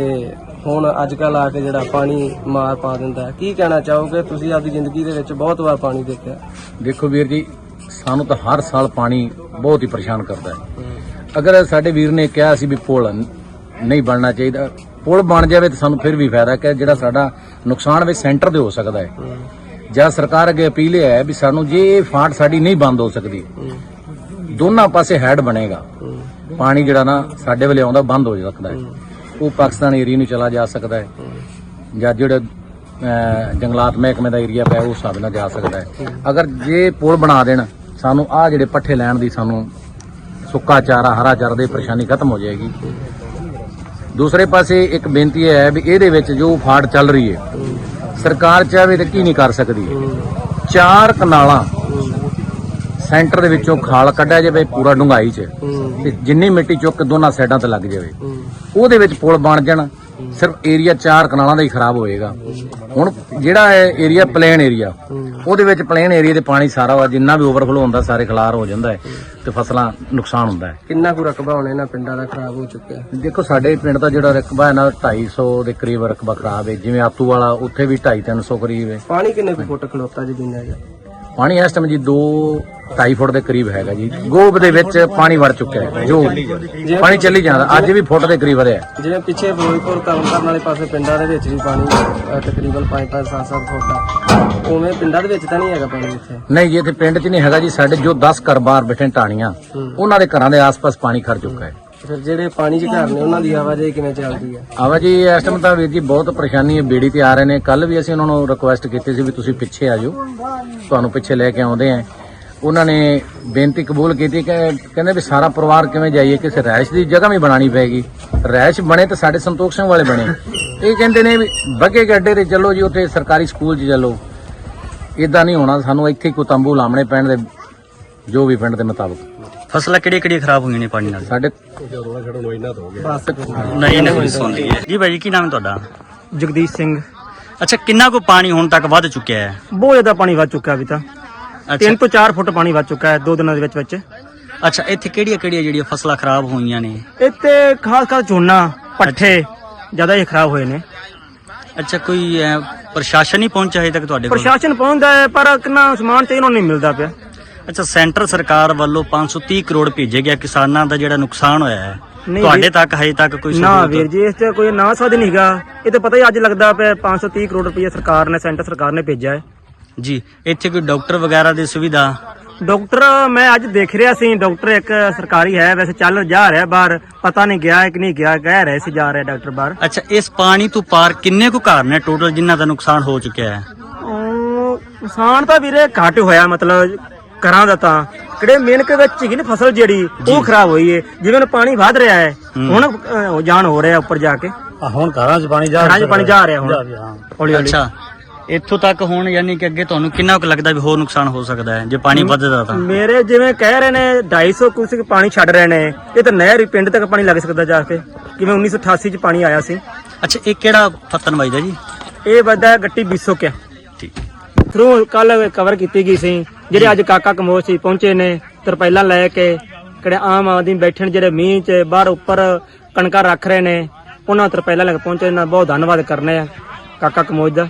ਹੁਣ ਅੱਜ ਕੱਲ ਆ ਕੇ ਜਿਹੜਾ ਪਾਣੀ ਮਾਰ ਪਾ ਦਿੰਦਾ। ਕੀ ਕਹਿਣਾ ਚਾਹੋਗੇ? ਤੁਸੀਂ ਆਪਦੀ ਜ਼ਿੰਦਗੀ ਦੇ ਵਿੱਚ ਬਹੁਤ ਵਾਰ ਪਾਣੀ ਦੇਖਿਆ। ਦੇਖੋ ਵੀਰ ਜੀ ਸਾਨੂੰ ਤਾਂ ਹਰ ਸਾਲ ਪਾਣੀ ਬਹੁਤ ਹੀ ਪਰੇਸ਼ਾਨ ਕਰਦਾ ਹੈ। ਅਗਰ ਸਾਡੇ ਵੀਰ ਨੇ ਕਿਹਾ ਸੀ ਵੀ ਪੁਲ ਨਹੀਂ ਬਣਨਾ ਚਾਹੀਦਾ ਪੁਲ ਬਣ ਜਾਵੇ ਤਾਂ ਸਾਨੂੰ ਫਿਰ ਵੀ ਫਾਇਦਾ ਕਿ ਜਿਹੜਾ ਸਾਡਾ ਨੁਕਸਾਨ ਵੀ ਸੈਂਟਰ ਦੇ ਹੋ ਸਕਦਾ ਹੈ। ਜਾਂ ਸਰਕਾਰ ਅੱਗੇ ਅਪੀਲ ਹੈ ਵੀ ਸਾਨੂੰ ਜੇ ਇਹ ਫਾਟ ਸਾਡੀ ਨਹੀਂ ਬੰਦ ਹੋ ਸਕਦੀ ਦੋਨਾਂ ਪਾਸੇ ਹੈਡ ਬਣੇਗਾ। ਪਾਣੀ ਜਿਹੜਾ ਨਾ ਸਾਡੇ ਵੇਲੇ ਆਉਂਦਾ, ਬੰਦ ਹੋ ਸਕਦਾ ਹੈ। ਉਹ ਪਾਕਿਸਤਾਨ ਏਰੀਆ ਨੂੰ ਚਲਾ ਜਾ ਸਕਦਾ ਹੈ। ਜਾਂ ਜਿਹੜਾ ਜੰਗਲਾਤ ਮਹਿਕਮੇ ਦਾ ਏਰੀਆ ਪਿਆ ਉਹ ਹਿਸਾਬ ਨਾਲ ਜਾ ਸਕਦਾ ਹੈ। ਅਗਰ ਜੇ ਪੁਲ ਬਣਾ ਦੇਣ, ਸਾਨੂੰ ਆਹ ਜਿਹੜੇ ਪੱਠੇ ਲੈਣ ਦੀ ਸਾਨੂੰ ਸੁੱਕਾ ਚਾਰਾ, ਹਰਾ ਚਾਰਾ ਦੀ ਪਰੇਸ਼ਾਨੀ ਖਤਮ ਹੋ ਜਾਏਗੀ। ਦੂਸਰੇ ਪਾਸੇ ਇੱਕ ਬੇਨਤੀ ਇਹ ਹੈ ਵੀ ਇਹਦੇ ਵਿੱਚ ਜੋ ਫਾੜ ਚੱਲ ਰਹੀ ਹੈ, ਸਰਕਾਰ ਚਾਹੇ ਤਾਂ ਕੀ ਨਹੀਂ ਕਰ ਸਕਦੀ। ਚਾਰ ਕਨਾਲਾਂ ਸੈਂਟਰ ਦੇ ਵਿੱਚੋਂ ਖਾਲ ਕੱਢਿਆ ਜਾਵੇ ਪੂਰਾ ਡੂੰਘਾਈ 'ਚ। ਤੇ ਜਿੰਨੀ ਮਿੱਟੀ ਚੁੱਕ ਕੇ ਦੋਨਾਂ ਸਾਈਡਾਂ ਤੇ ਲੱਗ ਜਾਵੇ। ਉਹਦੇ ਵਿੱਚ ਪੁਲ ਬਣ ਜਾਣ ਸਿਰਫ ਏਰੀਆ ਚਾਰ ਕਨਾਲਾਂ ਦਾ ਹੀ ਖਰਾਬ ਹੋਏਗਾ। ਹੁਣ ਜਿਹੜਾ ਹੈ ਏਰੀਆ ਪਲੇਨ ਏਰੀਆ ਉਹਦੇ ਵਿੱਚ ਪਲੇਨ ਏਰੀਆ ਦੇ ਪਾਣੀ ਸਾਰਾ ਵਾ ਜਿੰਨਾ ਵੀ ਓਵਰਫਲੋ ਹੁੰਦਾ ਸਾਰੇ ਖਲਾਰ ਹੋ ਜਾਂਦਾ ਹੈ ਤੇ ਫਸਲਾਂ ਨੁਕਸਾਨ ਹੁੰਦਾ ਹੈ। ਕਿੰਨਾ ਕੁ ਰਕਬਾ ਹੁਣ ਇਹਨਾਂ ਪਿੰਡਾਂ ਦਾ ਖਰਾਬ ਹੋ ਚੁੱਕਿਆ? ਦੇਖੋ ਸਾਡੇ ਪਿੰਡ ਦਾ ਜਿਹੜਾ ਰਕਬਾ ਹੈ ਨਾ 250 ਦੇ ਕਰੀਬ ਰਕਬਾ ਖਰਾਬ ਹੈ। ਜਿਵੇਂ ਆਤੂ ਵਾਲਾ ਉੱਥੇ ਵੀ 2.5 300 ਕਰੀਬ ਹੈ। ਪਾਣੀ ਕਿੰਨੇ ਕੁ ਫੁੱਟ ਖਲੋਤਾ ਜ਼ਮੀਨਾਂ 'ਚ? ਪਾਣੀ ਇਸ ਟਾਈਮ ਜੀ 2 2.5 ਫੁੱਟ ਦੇ ਕਰੀਬ ਹੈਗਾ ਜੀ। ਗੋਬ ਦੇ ਵਿੱਚ ਪਾਣੀ ਵੜ ਚੁੱਕਿਆ ਹੈ ਜੋ ਪਾਣੀ ਚੱਲੀ ਜਾਂਦਾ ਅੱਜ ਵੀ ਫੁੱਟ ਦੇ ਕਰੀਬ ਵਧਿਆ ਜਿਵੇਂ ਪਿੱਛੇ ਫਿਰੋਜ਼ਪੁਰ ਤਰਨਤਾਰਨ ਵਾਲੇ ਪਾਸੇ ਪਿੰਡਾਂ ਦੇ ਵਿੱਚ ਵੀ ਪਾਣੀ ਅਹ, ਤਕਰੀਬਨ 5-5 7-7 ਫੁੱਟ ਆ। ਉਵੇਂ ਪਿੰਡਾਂ ਦੇ ਵਿੱਚ ਤਾਂ ਨਹੀਂ ਹੈਗਾ ਪਾਣੀ ਇੱਥੇ? ਨਹੀਂ ਜੀ ਇੱਥੇ ਪਿੰਡ 'ਚ ਨਹੀਂ ਹੈਗਾ ਜੀ ਸਾਡੇ ਜੋ 10 ਘਰ ਬਾਹਰ ਬੈਠੇ ਟਾਣੀਆਂ ਉਹਨਾਂ ਦੇ ਘਰਾਂ ਦੇ ਆਸ-ਪਾਸ ਪਾਣੀ ਖੜ ਚੁੱਕਾ ਹੈ। ਫਿਰ ਜਿਹੜੇ ਪਾਣੀ 'ਚ ਘਰ ਨੇ ਉਹਨਾਂ ਦੀ ਆਵਾਜਾਈ ਕਿਵੇਂ ਚੱਲਦੀ ਹੈ? ਆਵਾ ਜੀ ਇਸ ਟਾਈਮ ਤਾਂ ਵੀਰ ਜੀ ਬਹੁਤ ਪਰੇਸ਼ਾਨੀ ਹੈ ਬੇੜੀ ਤੇ ਆ ਰਹੇ ਨੇ। ਕੱਲ ਵੀ ਅਸੀਂ ਉਹਨਾਂ ਨੂੰ ਰਿਕੁਐਸਟ ਕੀਤੀ ਸੀ ਵੀ ਤੁਸੀਂ ਪਿੱਛੇ ਆ ਜਾਓ ਤੁਹਾਨੂੰ ਪਿੱਛੇ ਲੈ ਕੇ ਆਉਂਦੇ ਆ ਉਹਨਾਂ ਨੇ ਬੇਨਤੀ ਕਬੂਲ ਕੀਤੀ ਕਿ ਕਹਿੰਦੇ ਵੀ ਸਾਰਾ ਪਰਿਵਾਰ ਕਿਵੇਂ ਜਾਈਏ ਕਿਸੇ ਰਹਿਸ਼ ਦੀ ਜਗ੍ਹਾ ਵੀ ਬਣਾਣੀ ਪੈਗੀ ਰਹਿਸ਼ ਬਣੇ ਤਾਂ ਸਾਡੇ ਸੰਤੋਖ ਸਿੰਘ ਵਾਲੇ ਬਣੇ। ਇਹ ਕਹਿੰਦੇ ਨੇ ਵੀ ਬੱਗੇ ਗੱਡੇ ਤੇ ਚੱਲੋ ਜੀ ਉੱਥੇ ਸਰਕਾਰੀ ਸਕੂਲ 'ਚ ਚੱਲੋ। ਇਦਾਂ ਨਹੀਂ ਹੋਣਾ ਸਾਨੂੰ ਇੱਥੇ ਹੀ ਕੋਈ ਤੰਬੂ ਲਾਉਣੇ ਪੈਣ ਦੇ ਜੋ ਵੀ ਪਿੰਡ ਦੇ ਮੁਤਾਬਕ। ਫਸਲਾਂ ਕਿਹੜੀਆਂ ਕਿਹੜੀਆਂ ਖਰਾਬ ਹੋਈਆਂ ਨੇ ਪਾਣੀ ਨਾਲ? ਸਾਡੇ ਨਹੀਂ ਨਹੀਂ ਸੁਣ ਲਈ ਜੀ ਭਾਈ ਜੀ ਕੀ ਨਾਮ ਹੈ ਤੁਹਾਡਾ? ਜਗਦੀਸ਼ ਸਿੰਘ। ਅੱਛਾ ਕਿੰਨਾ ਕੁ ਪਾਣੀ ਹੁਣ ਤੱਕ ਵੱਧ ਚੁੱਕਿਆ ਹੈ? ਬਹੁਤ ਜ਼ਿਆਦਾ ਪਾਣੀ ਵੱਧ ਚੁੱਕਾ ਵੀ ਤਾਂ। 3 ਤੋਂ 4 ਫੁੱਟ ਪਾਣੀ ਵੱਧ ਚੁੱਕਾ ਹੈ ਦੋ ਦਿਨਾਂ ਦੇ ਵਿੱਚ ਵਿੱਚ। ਅੱਛਾ ਇੱਥੇ ਕਿਹੜੀਆਂ ਕਿਹੜੀਆਂ ਜਿਹੜੀਆਂ ਫਸਲਾਂ ਖਰਾਬ ਹੋਈਆਂ ਨੇ? ਇੱਥੇ ਖਾਸ ਕਰ ਝੋਨਾ ਪੱਠੇ ਜ਼ਿਆਦਾ ਹੀ ਖਰਾਬ ਹੋਏ ਨੇ। ਅੱਛਾ ਕੋਈ ਪ੍ਰਸ਼ਾਸਨ ਨਹੀਂ ਪਹੁੰਚਿਆ ਹਜੇ ਤੱਕ ਤੁਹਾਡੇ ਕੋਲ? ਪ੍ਰਸ਼ਾਸਨ ਪਹੁੰਚਦਾ ਹੈ ਪਰ ਕਿੰਨਾ ਸਮਾਨ ਤੇ ਇਹਨਾਂ ਨੂੰ ਨਹੀਂ ਮਿਲਦਾ ਪਿਆ। ਅੱਛਾ ਸੈਂਟਰ ਸਰਕਾਰ ਵੱਲੋਂ 530 ਕਰੋੜ ਭੇਜੇ ਗਿਆ ਕਿਸਾਨਾਂ ਦਾ ਜਿਹੜਾ ਨੁਕਸਾਨ ਹੋਇਆ ਹੈ। ਤੁਹਾਡੇ। ਤੱਕ ਹਜੇ ਤੱਕ ਕੋਈ ਨਾ ਵੀਰ ਜੀ ਇਸ ਤੇ ਕੋਈ ਨਾ ਸਾਧ ਨਹੀਂ ਹੈਗਾ ਇਹ ਤਾਂ ਪਤਾ ਹੀ ਅੱਜ ਲੱਗਦਾ ਪਿਆ 530 ਕਰੋੜ ਰੁਪਏ ਸਰਕਾਰ ਨੇ ਸੈਂਟਰ ਸਰਕਾਰ ਨੇ ਭੇਜਿਆ ਹੈ। ਜੀ ਇੱਥੇ ਕੋਈ ਡਾਕਟਰ ਵਗੈਰਾ ਦੀ ਸੁਵਿਧਾ? ਡਾਕਟਰ ਮੈਂ ਅੱਜ ਦੇਖ ਰਿਹਾ ਸੀ ਡਾਕਟਰ ਇੱਕ ਸਰਕਾਰੀ ਹੈ ਵੈਸੇ ਚੱਲ ਜਾ ਰਿਹਾ ਬਾਹਰ ਪਤਾ ਨਹੀਂ ਗਿਆ ਕਿ ਨਹੀਂ ਗਿਆ ਕਹਿ ਰਹੇ ਸੀ ਜਾ ਰਿਹਾ ਡਾਕਟਰ ਬਾਹਰ। ਅੱਛਾ ਇਸ ਪਾਣੀ ਤੋਂ ਪਾਰ ਕਿੰਨੇ ਕੁ ਘਰ ਨੇ ਟੋਟਲ ਜਿਨ੍ਹਾਂ ਦਾ ਨੁਕਸਾਨ ਹੋ ਚੁੱਕਿਆ ਹੈ? ਉਹ ਨੁਕਸਾਨ ਤਾਂ ਵੀਰੇ ਘੱਟ ਹੋਇਆ ਮਤਲਬ ਘਰਾਂ ਦਾ ਤਾਂ। ਕਿਹੜੇ ਮਿਹਨਤ ਵਿੱਚ ਹੈਗੀ ਨਾ ਫਸਲ ਜਿਹੜੀ ਉਹ ਖਰਾਬ ਹੋਈ ਹੈ ਜਿਵੇਂ ਹੁਣ ਪਾਣੀ ਵਧ ਰਿਹਾ ਹੈ। ਹੁਣ ਜਾਣ ਹੋ ਰਿਹਾ ਉੱਪਰ ਜਾ ਕੇ। ਹੁਣ ਘਰਾਂ 'ਚ ਪਾਣੀ ਜਾ ਘਰਾਂ 'ਚ ਪਾਣੀ ਜਾ ਰਿਹਾ ਹੁਣ। ਹੌਲੀ ਹੌਲੀ ਅੱਛਾ। ਇੱਥੋਂ ਤੱਕ ਹੁਣ ਯਾਨੀ ਕਿ ਅੱਗੇ ਤੁਹਾਨੂੰ ਕਿੰਨਾ ਕੁ ਲੱਗਦਾ ਵੀ ਹੋਰ ਨੁਕਸਾਨ ਹੋ ਸਕਦਾ ਹੈ? ਜੇ ਪਾਣੀ ਵੱਧਦਾ ਤਾਂ। ਮੇਰੇ ਜਿਵੇਂ ਕਹਿ ਰਹੇ ਨੇ 250 ਕੁਸਿਕ ਪਾਣੀ ਛੱਡ ਰਹੇ ਨੇ। ਇਹ ਤਾਂ ਨਹਿਰ ਹੀ ਪਿੰਡ ਤੱਕ ਪਾਣੀ ਲੱਗ ਸਕਦਾ ਜਾ ਕੇ। ਕਿਵੇਂ 1988 ਚ ਪਾਣੀ ਆਇਆ ਸੀ। ਅੱਛਾ ਇਹ ਕਿਹੜਾ ਫਤਨ ਵੱਜਦਾ ਜੀ? ਇਹ ਵੱਜਦਾ ਗੱਟੀ 200 ਕਿਆ। ਠੀਕ। ਥਰੂ ਕੱਲ ਕਵਰ ਕੀਤੀ ਗਈ ਸੀ। ਜਿਹੜੇ ਅੱਜ ਕਾਕਾ ਕਮੋਚ ਸੀ ਪਹੁੰਚੇ ਨੇ ਤਰਪਾਈਲਾਂ ਲੈ ਕੇ ਕਿਹੜੇ ਆਮ ਆਦਮੀ ਬੈਠਣ ਜਿਹੜੇ ਮੀਂਹ 'ਚ ਬਾਹਰ ਉੱਪਰ ਕਣਕਾਂ ਰੱਖ ਰਹੇ ਨੇ ਉਹਨਾਂ ਤਰਪਾਈਲਾਂ ਲੈ ਕੇ ਪਹੁੰਚੇ ਇਹਨਾਂ ਦਾ ਬਹੁਤ ਧੰਨਵਾਦ ਕਰਨੇ ਆ ਕਾਕਾ ਕਮੋਚ ਦਾ।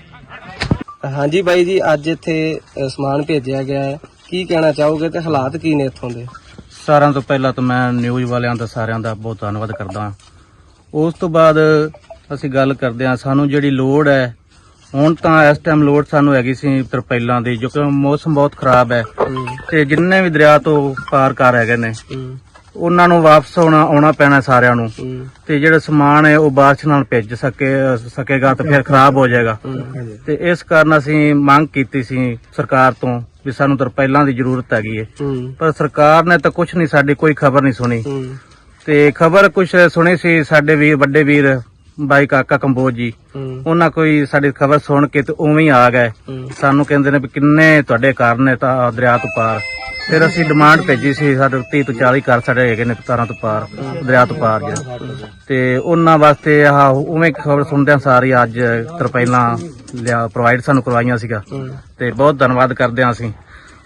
ਹਾਂਜੀ ਬਾਈ ਜੀ ਅੱਜ ਇੱਥੇ ਅ, ਸਮਾਨ ਭੇਜਿਆ ਗਿਆ ਹੈ। ਕੀ ਕਹਿਣਾ ਚਾਹੋਗੇ ਤੇ ਹਾਲਾਤ ਕੀ ਨੇ ਇੱਥੋਂ ਦੇ? ਸਾਰਿਆਂ ਤੋਂ ਪਹਿਲਾਂ ਤਾਂ ਮੈਂ ਨਿਊਜ਼ ਵਾਲਿਆਂ ਦਾ ਸਾਰਿਆਂ ਦਾ ਬਹੁਤ ਧੰਨਵਾਦ ਕਰਦਾ ਹਾਂ। ਉਸ ਤੋਂ ਬਾਅਦ ਅਸੀਂ ਗੱਲ ਕਰਦੇ ਹਾਂ ਸਾਨੂੰ ਜਿਹੜੀ ਲੋੜ ਹੈ ਹੁਣ ਤਾਂ ਇਸ ਟਾਈਮ ਲੋੜ ਸਾਨੂੰ ਹੈਗੀ ਸੀ ਤਰਪੈਲਾਂ ਦੀ ਜੋ ਕਿ ਮੌਸਮ ਬਹੁਤ ਖਰਾਬ ਹੈ। ਤੇ ਜਿੰਨੇ ਵੀ ਦਰਿਆ ਤੋਂ ਪਾਰ ਕਰ ਹੈਗੇ ਨੇ ਉਹਨਾਂ ਨੂੰ ਵਾਪਸ ਆਉਣਾ ਆਉਣਾ ਪੈਣਾ ਸਾਰਿਆਂ ਨੂੰ। ਤੇ ਜਿਹੜਾ ਸਮਾਨ ਹੈ ਉਹ ਬਾਰਿਸ਼ ਨਾਲ ਭਿੱਜ ਸਕੇ ਸਕੇਗਾ ਤਾਂ ਫਿਰ ਖਰਾਬ ਹੋ ਜਾਏਗਾ। ਤੇ ਇਸ ਕਾਰਨ ਅਸੀਂ ਮੰਗ ਕੀਤੀ ਸੀ ਸਰਕਾਰ ਤੋਂ ਵੀ ਸਾਨੂੰ ਤਰਪੈਲਾਂ ਦੀ ਜ਼ਰੂਰਤ ਹੈਗੀ ਹੈ। ਪਰ ਸਰਕਾਰ ਨੇ ਤਾਂ ਕੁਝ ਨਹੀਂ ਸਾਡੀ ਕੋਈ ਖਬਰ ਨਹੀਂ ਸੁਣੀ। ਤੇ ਖਬਰ ਕੁਝ ਸੁਣੀ ਸੀ ਸਾਡੇ ਵੀਰ ਵੱਡੇ ਵੀਰ। ਬਾਈ ਕਾਕਾ ਕੰਬੋਜ ਜੀ ਉਹਨਾਂ ਕੋਈ ਸਾਡੀ ਖਬਰ ਸੁਣ ਕੇ ਤੇ ਉਵੇਂ ਹੀ ਆ ਗਏ। ਸਾਨੂੰ ਕਹਿੰਦੇ ਨੇ ਵੀ ਕਿੰਨੇ ਤੁਹਾਡੇ ਘਰ ਨੇ ਤਾਂ ਦਰਿਆ ਤੋਂ ਪਾਰ। ਫਿਰ ਅਸੀਂ ਡਿਮਾਂਡ ਭੇਜੀ ਸੀ ਸਾਡੇ 30 ਤੋਂ 40 ਘਰ ਸਾਡੇ ਹੈਗੇ ਨੇ ਤਾਰਾਂ ਤੋਂ ਪਾਰ ਦਰਿਆ ਤੋਂ ਪਾਰ ਜਿਹੜਾ ਤੇ ਉਹਨਾਂ ਵਾਸਤੇ ਆਹ ਉਵੇਂ ਖਬਰ ਸੁਣਦਿਆਂ ਸਾਰੀ ਅੱਜ ਤਰਪੈਲਾਂ ਲਿਆ ਪ੍ਰੋਵਾਈਡ ਸਾਨੂੰ ਕਰਵਾਈਆਂ ਸੀਗਾ। ਤੇ ਬਹੁਤ ਧੰਨਵਾਦ ਕਰਦੇ ਹਾਂ ਅਸੀਂ।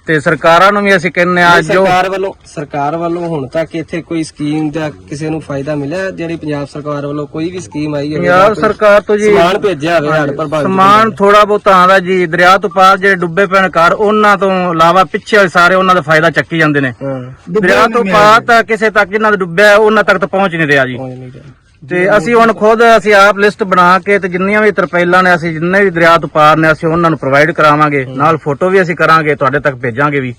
ਤੇ ਸਰਕਾਰਾਂ ਨੂੰ ਵੀ ਅਸੀਂ ਕਹਿੰਦੇ ਆ ਜੋ ਸਰਕਾਰ ਵੱਲੋਂ ਸਰਕਾਰ ਵੱਲੋਂ ਹੁਣ ਤੱਕ ਇੱਥੇ ਕੋਈ ਸਕੀਮ ਦਾ ਕਿਸੇ ਨੂੰ ਫਾਇਦਾ ਮਿਲਿਆ? ਜਿਹੜੀ ਪੰਜਾਬ ਸਰਕਾਰ ਵੱਲੋਂ ਕੋਈ ਵੀ ਸਕੀਮ ਆਈ ਹੈ ਪੰਜਾਬ ਸਰਕਾਰ ਤੋਂ ਜੀ ਸਮਾਨ ਭੇਜਿਆ ਹੋਵੇ ਹੜ ਪ੍ਰਭਾਵਿਤ ਸਮਾਨ ਥੋੜਾ ਬਹੁਤ ਆਉਂਦਾ ਜੀ ਦਰਿਆ ਤੋਂ ਪਾਰ ਜਿਹੜੇ ਡੁੱਬੇ ਪੈਣ ਘਰ ਉਹਨਾਂ ਤੋਂ ਇਲਾਵਾ ਪਿੱਛੇ ਵਾਲੇ ਸਾਰੇ ਉਹਨਾਂ ਦਾ ਫਾਇਦਾ ਚੱਕੀ ਜਾਂਦੇ ਨੇ। ਦਰਿਆ ਤੋਂ ਪਾਰ ਤਾਂ ਕਿਸੇ ਤੱਕ ਜਿਨ੍ਹਾਂ ਦਾ ਡੁੱਬਿਆ ਉਹਨਾਂ ਤੱਕ ਤਾਂ ਪਹੁੰਚ ਨਹੀਂ ਰਿਹਾ ਜੀ। ਤੇ ਅਸੀਂ ਹੁਣ ਖੁਦ ਅਸੀਂ ਆਪ ਲਿਸਟ ਬਣਾ ਕੇ ਤੇ ਜਿੰਨੀਆਂ ਵੀ ਤਰਪੈਲਾਂ ਨੇ ਅਸੀਂ ਜਿੰਨੇ ਵੀ ਦਰਿਆ ਤੋਂ ਪਾਰ ਨੇ ਅਸੀਂ ਉਹਨਾਂ ਨੂੰ ਪ੍ਰੋਵਾਈਡ ਕਰਾਵਾਂਗੇ। ਨਾਲ ਫੋਟੋ ਵੀ ਅਸੀਂ ਕਰਾਂਗੇ ਤੁਹਾਡੇ ਤੱਕ ਭੇਜਾਂਗੇ ਵੀ।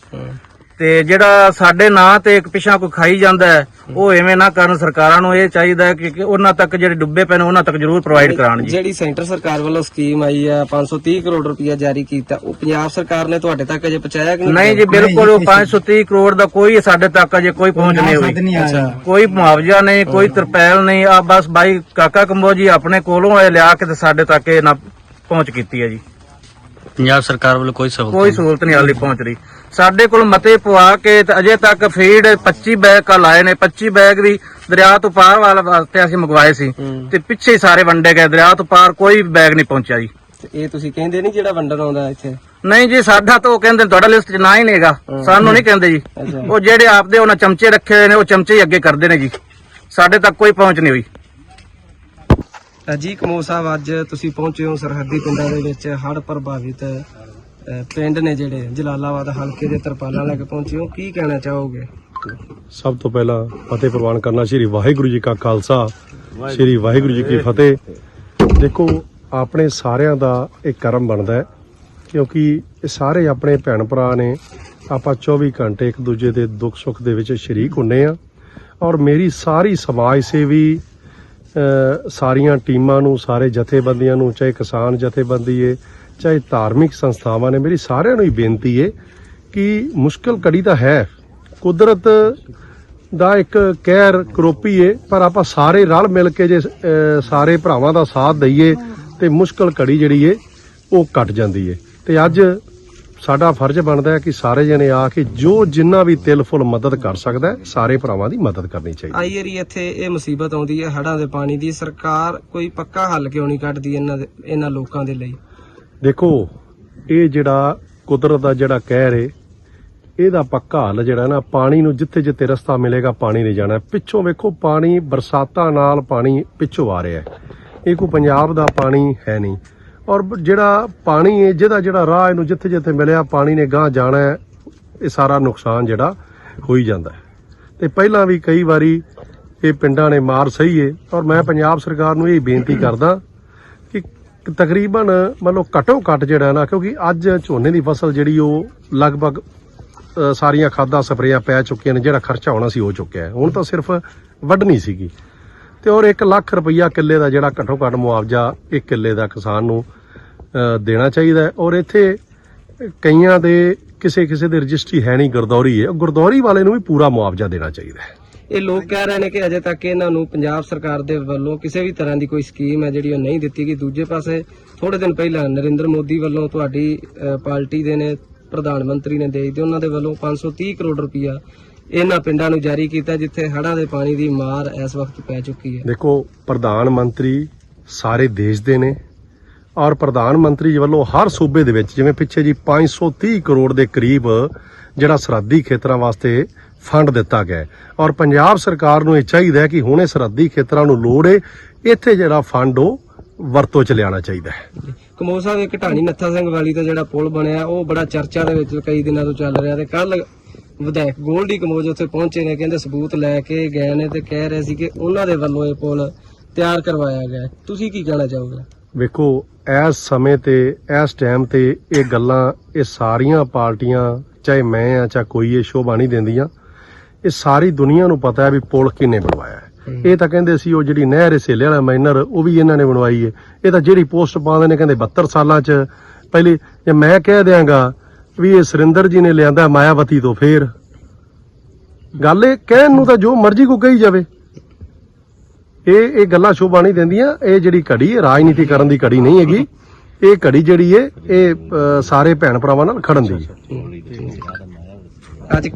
ਤੇ ਜਿਹੜਾ ਸਾਡੇ ਨਾਂ ਤੇ ਇੱਕ ਪਿਛਾ ਕੋਈ ਖਾਈ ਜਾਂਦਾ ਹੈ ਉਹ ਐਵੇਂ ਨਾ ਕਰਨ ਸਰਕਾਰਾਂ ਨੂੰ ਇਹ ਚਾਹੀਦਾ ਹੈ ਕਿ ਕਿ ਉਹਨਾਂ ਤੱਕ ਜਿਹੜੇ ਡੁੱਬੇ ਪਏ ਨੇ ਉਹਨਾਂ ਤੱਕ ਜ਼ਰੂਰ ਪ੍ਰੋਵਾਈਡ ਕਰਾਉਣ ਜੀ। ਜਿਹੜੀ ਸੈਂਟਰ ਸਰਕਾਰ ਵੱਲੋਂ ਸਕੀਮ ਆਈ ਆ 530 ਕਰੋੜ ਰੁਪਇਆ ਜਾਰੀ ਕੀਤਾ ਉਹ ਪੰਜਾਬ ਸਰਕਾਰ ਨੇ ਤੁਹਾਡੇ ਤੱਕ ਅਜੇ ਪਹੁੰਚਾਇਆ ਕਿ ਨਹੀਂ? ਜੀ ਬਿਲਕੁਲ ਉਹ 530 ਕਰੋੜ ਦਾ ਕੋਈ ਸਾਡੇ ਤੱਕ ਅਜੇ ਕੋਈ ਪਹੁੰਚ ਨਹੀਂ ਹੋਈ। ਕੋਈ ਮੁਆਵਜ਼ਾ ਨਹੀਂ ਕੋਈ ਤਰਪੈਲ ਨਹੀਂ ਆ ਬਸ ਬਾਈ ਕਾਕਾ ਕੰਬੋ ਜੀ ਆਪਣੇ ਕੋਲੋਂ ਇਹ ਲਿਆ ਕੇ ਤੇ ਸਾਡੇ ਤੱਕ ਇਹ ਨਾ ਪਹੁੰਚ ਕੀਤੀ ਹੈ ਜੀ। ਪੰਜਾਬ ਸਰਕਾਰ ਵੱਲੋਂ ਕੋਈ ਸਹੂਲਤ ਕੋਈ ਸਹੂਲਤ ਨਹੀਂ ਹਾਲੇ ਪਹੁੰਚ ਰਹੀ। ਸਾਡੇ ਕੋਲ ਮਤੇ ਪਵਾ ਕੇ ਤੇ ਅਜੇ ਤੱਕ ਫੀਡ 25 ਬੈਗ ਕੱਲ ਆਏ ਨੇ। 25 ਬੈਗ ਵੀ ਦਰਿਆ ਤੋਂ ਪਾਰ ਵਾਲਾ ਵਾਸਤੇ ਅਸੀਂ ਮੰਗਵਾਏ ਸੀ ਤੇ ਪਿੱਛੇ ਹੀ ਸਾਰੇ ਵੰਡੇ ਗਏ। ਦਰਿਆ ਤੋਂ ਪਾਰ ਕੋਈ ਬੈਗ ਨਹੀਂ ਪਹੁੰਚਿਆ ਜੀ। ਇਹ ਤੁਸੀਂ ਕਹਿੰਦੇ ਨਹੀਂ ਜਿਹੜਾ ਵੰਡਣ ਆਉਂਦਾ ਇੱਥੇ? ਨਹੀਂ ਜੀ ਸਾਡਾ ਤਾਂ ਉਹ ਕਹਿੰਦੇ ਤੁਹਾਡਾ ਲਿਸਟ 'ਚ ਨਾ ਹੀ ਨਹੀਂਗਾ ਸਾਨੂੰ ਨਹੀਂ ਕਹਿੰਦੇ ਜੀ। ਉਹ ਜਿਹੜੇ ਆਪਦੇ ਉਹਨਾਂ ਚਮਚੇ ਰੱਖੇ ਹੋਏ ਨੇ ਉਹ ਚਮਚੇ ਹੀ ਅੱਗੇ ਕਰਦੇ ਨੇ ਜੀ। ਸਾਡੇ ਤੱਕ ਕੋਈ ਪਹੁੰਚ ਨਹੀਂ ਹੋਈ। ਜੀ ਕਮੋ ਸਾਹਿਬ ਅੱਜ ਤੁਸੀਂ ਪਹੁੰਚੇ ਹੋ ਸਰਹੱਦੀ ਪਿੰਡਾਂ ਦੇ ਵਿੱਚ ਹੜ੍ਹ ਪ੍ਰਭਾਵਿਤ ਪਿੰਡ ਨੇ ਜਿਹੜੇ ਜਲਾਲਾਬਾਦ ਹਲਕੇ ਦੇ ਤਰਪਾਲਾਂ ਲੈ ਕੇ ਪਹੁੰਚੇ ਹੋ, ਕੀ ਕਹਿਣਾ ਚਾਹੋਗੇ? ਸਭ ਤੋਂ ਪਹਿਲਾਂ ਫਤਿਹ ਪ੍ਰਵਾਨ ਕਰਨਾ ਸ਼੍ਰੀ ਵਾਹਿਗੁਰੂ ਜੀ ਕਾ ਖਾਲਸਾ, ਸ਼੍ਰੀ ਵਾਹਿਗੁਰੂ ਜੀ ਕੀ ਫਤਿਹ। ਦੇਖੋ, ਆਪਣੇ ਸਾਰਿਆਂ ਦਾ ਇਹ ਕਰਮ ਬਣਦਾ ਹੈ, ਕਿਉਂਕਿ ਇਹ ਸਾਰੇ ਆਪਣੇ ਭੈਣ ਭਰਾ ਨੇ, ਆਪਾਂ 24 ਘੰਟੇ ਇੱਕ ਦੂਜੇ ਦੇ ਦੁੱਖ ਸੁੱਖ ਦੇ ਵਿੱਚ ਸ਼ਰੀਕ ਹੁੰਨੇ ਆ ਔਰ ਮੇਰੀ ਸਾਰੀ ਸਮਾਜ ਸੇਵੀ ਸਾਰੀਆਂ ਟੀਮਾਂ ਨੂੰ, ਸਾਰੇ ਜਥੇਬੰਦੀਆਂ ਨੂੰ, ਚਾਹੇ ਕਿਸਾਨ ਜਥੇਬੰਦੀ ਏ ਚਾਹੇ ਧਾਰਮਿਕ ਸੰਸਥਾਵਾਂ ਨੇ ਮੇਰੀ ਸਾਰਿਆਂ ਨੂੰ ਹੀ ਬੇਨਤੀ ਏ ਕਿ ਮੁਸ਼ਕਲ ਕੜੀ ਤਾਂ ਹੈ, ਕੁਦਰਤ ਦਾ ਇੱਕ ਕਹਿਰ ਕਰੋਪੀ ਏ, ਪਰ ਆਪਾਂ ਸਾਰੇ ਰਲ ਮਿਲ ਕੇ ਜੇ ਸਾਰੇ ਭਰਾਵਾਂ ਦਾ ਸਾਥ ਦਈਏ ਤੇ ਮੁਸ਼ਕਲ ਕੜੀ ਜਿਹੜੀ ਏ, ਉਹ ਕੱਟ ਜਾਂਦੀ ਏ। ਤੇ ਅੱਜ ਸਾਡਾ ਫਰਜ਼ ਬਣਦਾ ਹੈ ਕਿ ਸਾਰੇ ਜਣੇ ਆ ਕੇ ਜੋ ਜਿੰਨਾ ਵੀ ਤਿਲ ਫੁੱਲ ਮਦਦ ਕਰ ਸਕਦਾ ਸਾਰੇ ਭਰਾਵਾਂ ਦੀ ਮਦਦ ਕਰਨੀ ਚਾਹੀਦੀ ਆਈ ਵਾਰੀ ਇੱਥੇ ਇਹ ਮੁਸੀਬਤ ਆਉਂਦੀ ਹੈ, ਹੜ੍ਹਾਂ ਦੇ ਪਾਣੀ ਦੀ ਸਰਕਾਰ ਕੋਈ ਪੱਕਾ ਹੱਲ ਕਿਉਂ ਨਹੀਂ ਕੱਢਦੀ ਇਹਨਾਂ ਦੇ, ਇਹਨਾਂ ਲੋਕਾਂ ਦੇ ਲਈ? ਦੇਖੋ, ਇਹ ਜਿਹੜਾ ਕੁਦਰਤ ਦਾ ਜਿਹੜਾ ਕਹਿਰ ਏ, ਇਹਦਾ ਪੱਕਾ ਹੱਲ ਜਿਹੜਾ ਨਾ, ਪਾਣੀ ਨੂੰ ਜਿੱਥੇ ਜਿੱਥੇ ਰਸਤਾ ਮਿਲੇਗਾ ਪਾਣੀ ਨਹੀਂ ਜਾਣਾ। ਪਿੱਛੋਂ ਵੇਖੋ, ਪਾਣੀ ਬਰਸਾਤਾਂ ਨਾਲ ਪਾਣੀ ਪਿੱਛੋਂ ਆ ਰਿਹਾ ਇਹ ਕੋਈ ਪੰਜਾਬ ਦਾ ਪਾਣੀ ਹੈ ਨਹੀਂ। ਔਰ ਜਿਹੜਾ ਪਾਣੀ ਹੈ ਜਿਹਦਾ ਜਿਹੜਾ ਰਾਹ ਇਹਨੂੰ ਜਿੱਥੇ ਜਿੱਥੇ ਮਿਲਿਆ, ਪਾਣੀ ਨੇ ਗਾਂ ਜਾਣਾ ਹੈ ਇਹ ਸਾਰਾ ਨੁਕਸਾਨ ਜਿਹੜਾ ਹੋਈ ਜਾਂਦਾ ਹੈ ਤੇ ਪਹਿਲਾਂ ਵੀ ਕਈ ਵਾਰੀ ਇਹ ਪਿੰਡਾਂ ਨੇ ਮਾਰ ਸਹੀ ਏ। ਔਰ ਮੈਂ ਪੰਜਾਬ ਸਰਕਾਰ ਨੂੰ ਇਹ ਬੇਨਤੀ ਕਰਦਾ ਤਕਰੀਬਨ ਮੰਨ ਲਓ ਘਟੋ ਘਟ ਜਿਹੜਾ ਨਾ, ਕਿਉਂਕਿ ਅੱਜ ਝੋਨੇ ਦੀ ਫਸਲ ਜਿਹੜੀ ਉਹ ਲਗਭਗ ਸਾਰੀਆਂ ਖਾਦਾਂ ਸਪਰੇਆਂ ਪੈ ਚੁੱਕੀਆਂ ਨੇ, ਜਿਹੜਾ ਖਰਚਾ ਹੋਣਾ ਸੀ ਹੋ ਚੁੱਕਿਆ ਹੈ। ਹੁਣ ਤਾਂ ਸਿਰਫ ਵੱਢਣੀ ਸੀਗੀ। ਤੇ ਔਰ 1 ਲੱਖ ਰੁਪਈਆ ਕਿੱਲੇ ਦਾ ਜਿਹੜਾ ਘਟੋ ਘਟ ਮੁਆਵਜ਼ਾ ਇੱਕ ਕਿੱਲੇ ਦਾ ਕਿਸਾਨ ਨੂੰ ਦੇਣਾ ਚਾਹੀਦਾ ਔਰ ਇੱਥੇ ਕਈਆਂ ਦੇ ਕਿਸੇ ਕਿਸੇ ਦੇ ਰਜਿਸਟਰੀ ਹੈ ਨਹੀਂ, ਗੁਰਦੌਰੀ ਹੈ। ਉਹ ਗੁਰਦੌਰੀ ਵਾਲੇ ਨੂੰ ਵੀ ਪੂਰਾ ਮੁਆਵਜ਼ਾ ਦੇਣਾ ਚਾਹੀਦਾ ਹੈ। ਇਹ ਲੋਕ ਕਹਿ ਰਹੇ ਨੇ ਕਿ ਅਜੇ ਤੱਕ ਇਹਨਾਂ ਨੂੰ ਪੰਜਾਬ ਸਰਕਾਰ ਦੇ ਵੱਲੋਂ ਕਿਸੇ ਵੀ ਤਰ੍ਹਾਂ ਦੀ ਕੋਈ ਸਕੀਮ ਹੈ ਜਿਹੜੀ ਉਹ ਨਹੀਂ ਦਿੱਤੀ ਗਈ। ਦੂਜੇ ਪਾਸੇ ਥੋੜੇ ਦਿਨ ਪਹਿਲਾਂ ਨਰਿੰਦਰ ਮੋਦੀ ਵੱਲੋਂ ਤੁਹਾਡੀ ਪਾਰਟੀ ਦੇ ਨੇ, ਪ੍ਰਧਾਨ ਮੰਤਰੀ ਨੇ ਦੇਸ਼ ਦੇ ਉਹਨਾਂ ਦੇ ਵੱਲੋਂ 530 ਕਰੋੜ ਰੁਪਈਆ ਇਹਨਾਂ ਪਿੰਡਾਂ ਨੂੰ ਜਾਰੀ ਕੀਤਾ, ਜਿੱਥੇ ਹੜ੍ਹਾਂ ਦੇ ਪਾਣੀ ਦੀ ਮਾਰ ਇਸ ਵਕਤ ਪੈ ਚੁੱਕੀ ਹੈ। ਦੇਖੋ, ਪ੍ਰਧਾਨ ਮੰਤਰੀ ਸਾਰੇ ਦੇਸ਼ ਦੇ ਨੇ ਔਰ ਪ੍ਰਧਾਨ ਮੰਤਰੀ ਵੱਲੋਂ ਹਰ ਸੂਬੇ ਦੇ ਵਿੱਚ, ਜਿਵੇਂ ਪਿੱਛੇ ਜੀ 530 ਕਰੋੜ ਦੇ ਕਰੀਬ ਜਿਹੜਾ ਸਰਹੱਦੀ ਖੇਤਰਾਂ ਵਾਸਤੇ ਫੰਡ ਦਿੱਤਾ ਗਿਆ। ਔਰ ਪੰਜਾਬ ਸਰਕਾਰ ਨੂੰ ਇਹ ਚਾਹੀਦਾ ਹੈ ਕਿ ਹੁਣ ਸਰਹੱਦੀ ਖੇਤਰਾਂ ਨੂੰ ਲੋੜ ਹੈ ਇੱਥੇ ਜਿਹੜਾ ਫੰਡ ਉਹ ਵਰਤੋਂ ਚ ਲਿਆਉਣਾ ਚਾਹੀਦਾ ਹੈ ਕਮੋ ਸਾਹਿਬ ਇੱਕ ਢਾਣੀ ਨੱਥਾ ਸਿੰਘ ਵਾਲੀ ਦਾ ਜਿਹੜਾ ਪੁਲ ਬਣਿਆ ਉਹ ਬੜਾ ਚਰਚਾ ਦੇ ਵਿੱਚ ਕਈ ਦਿਨਾਂ ਤੋਂ ਚੱਲ ਰਿਹਾ ਤੇ ਕੱਲ ਵਿਧਾਇਕ ਗੋਲਡੀ ਕਮੋਜ ਉੱਥੇ ਪਹੁੰਚੇ ਨੇ ਕਹਿੰਦੇ ਸਬੂਤ ਲੈ ਕੇ ਗਏ ਨੇ ਤੇ ਕਹਿ ਰਹੇ ਸੀ ਕਿ ਉਹਨਾਂ ਦੇ ਵੱਲੋਂ ਇਹ ਪੁਲ ਤਿਆਰ ਕਰਵਾਇਆ ਗਿਆ। ਤੁਸੀਂ ਕੀ ਕਹਿਣਾ ਚਾਹੋਗੇ ਵੇਖੋ ਇਸ ਸਮੇਂ ਤੇ ਇਸ ਟਾਈਮ ਤੇ ਇਹ ਗੱਲਾਂ ਇਹ ਸਾਰੀਆਂ ਪਾਰਟੀਆਂ ਚਾਹੇ ਮੈਂ ਆ ਚਾਹੇ ਕੋਈ ਇਹ ਸ਼ੋਭਾ ਨਹੀਂ ਦਿੰਦੀਆਂ ਇਹ ਸਾਰੀ ਦੁਨੀਆ ਨੂੰ ਪਤਾ ਹੈ ਵੀ ਪੁਲ ਕਿੰਨੇ ਬਣਵਾਇਆ ਹੈ। ਇਹ ਤਾਂ ਕਹਿੰਦੇ ਸੀ ਉਹ ਜਿਹੜੀ ਨਹਿਰ ਹੈ ਸੇਲੇ ਵਾਲਾ ਮਾਈਨਰ ਉਹ ਵੀ ਇਹਨਾਂ ਨੇ ਬਣਵਾਈ ਹੈ। ਇਹ ਤਾਂ ਜਿਹੜੀ ਪੋਸਟ ਪਾਉਂਦੇ ਨੇ ਕਹਿੰਦੇ 72 ਸਾਲਾਂ 'ਚ। ਪਹਿਲੇ ਜੇ ਮੈਂ ਕਹਿ ਦਿਆਂਗਾ ਵੀ ਇਹ ਸੁਰਿੰਦਰ ਜੀ ਨੇ ਲਿਆਂਦਾ ਮਾਇਆਵਤੀ ਤੋਂ ਫੇਰ। ਗੱਲ ਇਹ ਕਹਿਣ ਨੂੰ ਤਾਂ ਜੋ ਮਰਜ਼ੀ ਕੋ ਕਹੀ ਜਾਵੇ। ਇਹ ਇਹ ਗੱਲਾਂ ਸ਼ੋਭਾ ਨਹੀਂ ਦਿੰਦੀਆਂ। ਇਹ ਜਿਹੜੀ ਘੜੀ ਹੈ ਰਾਜਨੀਤੀ ਕਰਨ ਦੀ ਘੜੀ ਨਹੀਂ ਹੈਗੀ। ਇਹ ਘੜੀ ਜਿਹੜੀ ਹੈ ਇਹ ਸਾਰੇ ਭੈਣ ਭਰਾਵਾਂ ਨਾਲ ਖੜਨ ਦੀ ਹੈ। ਅੱਜ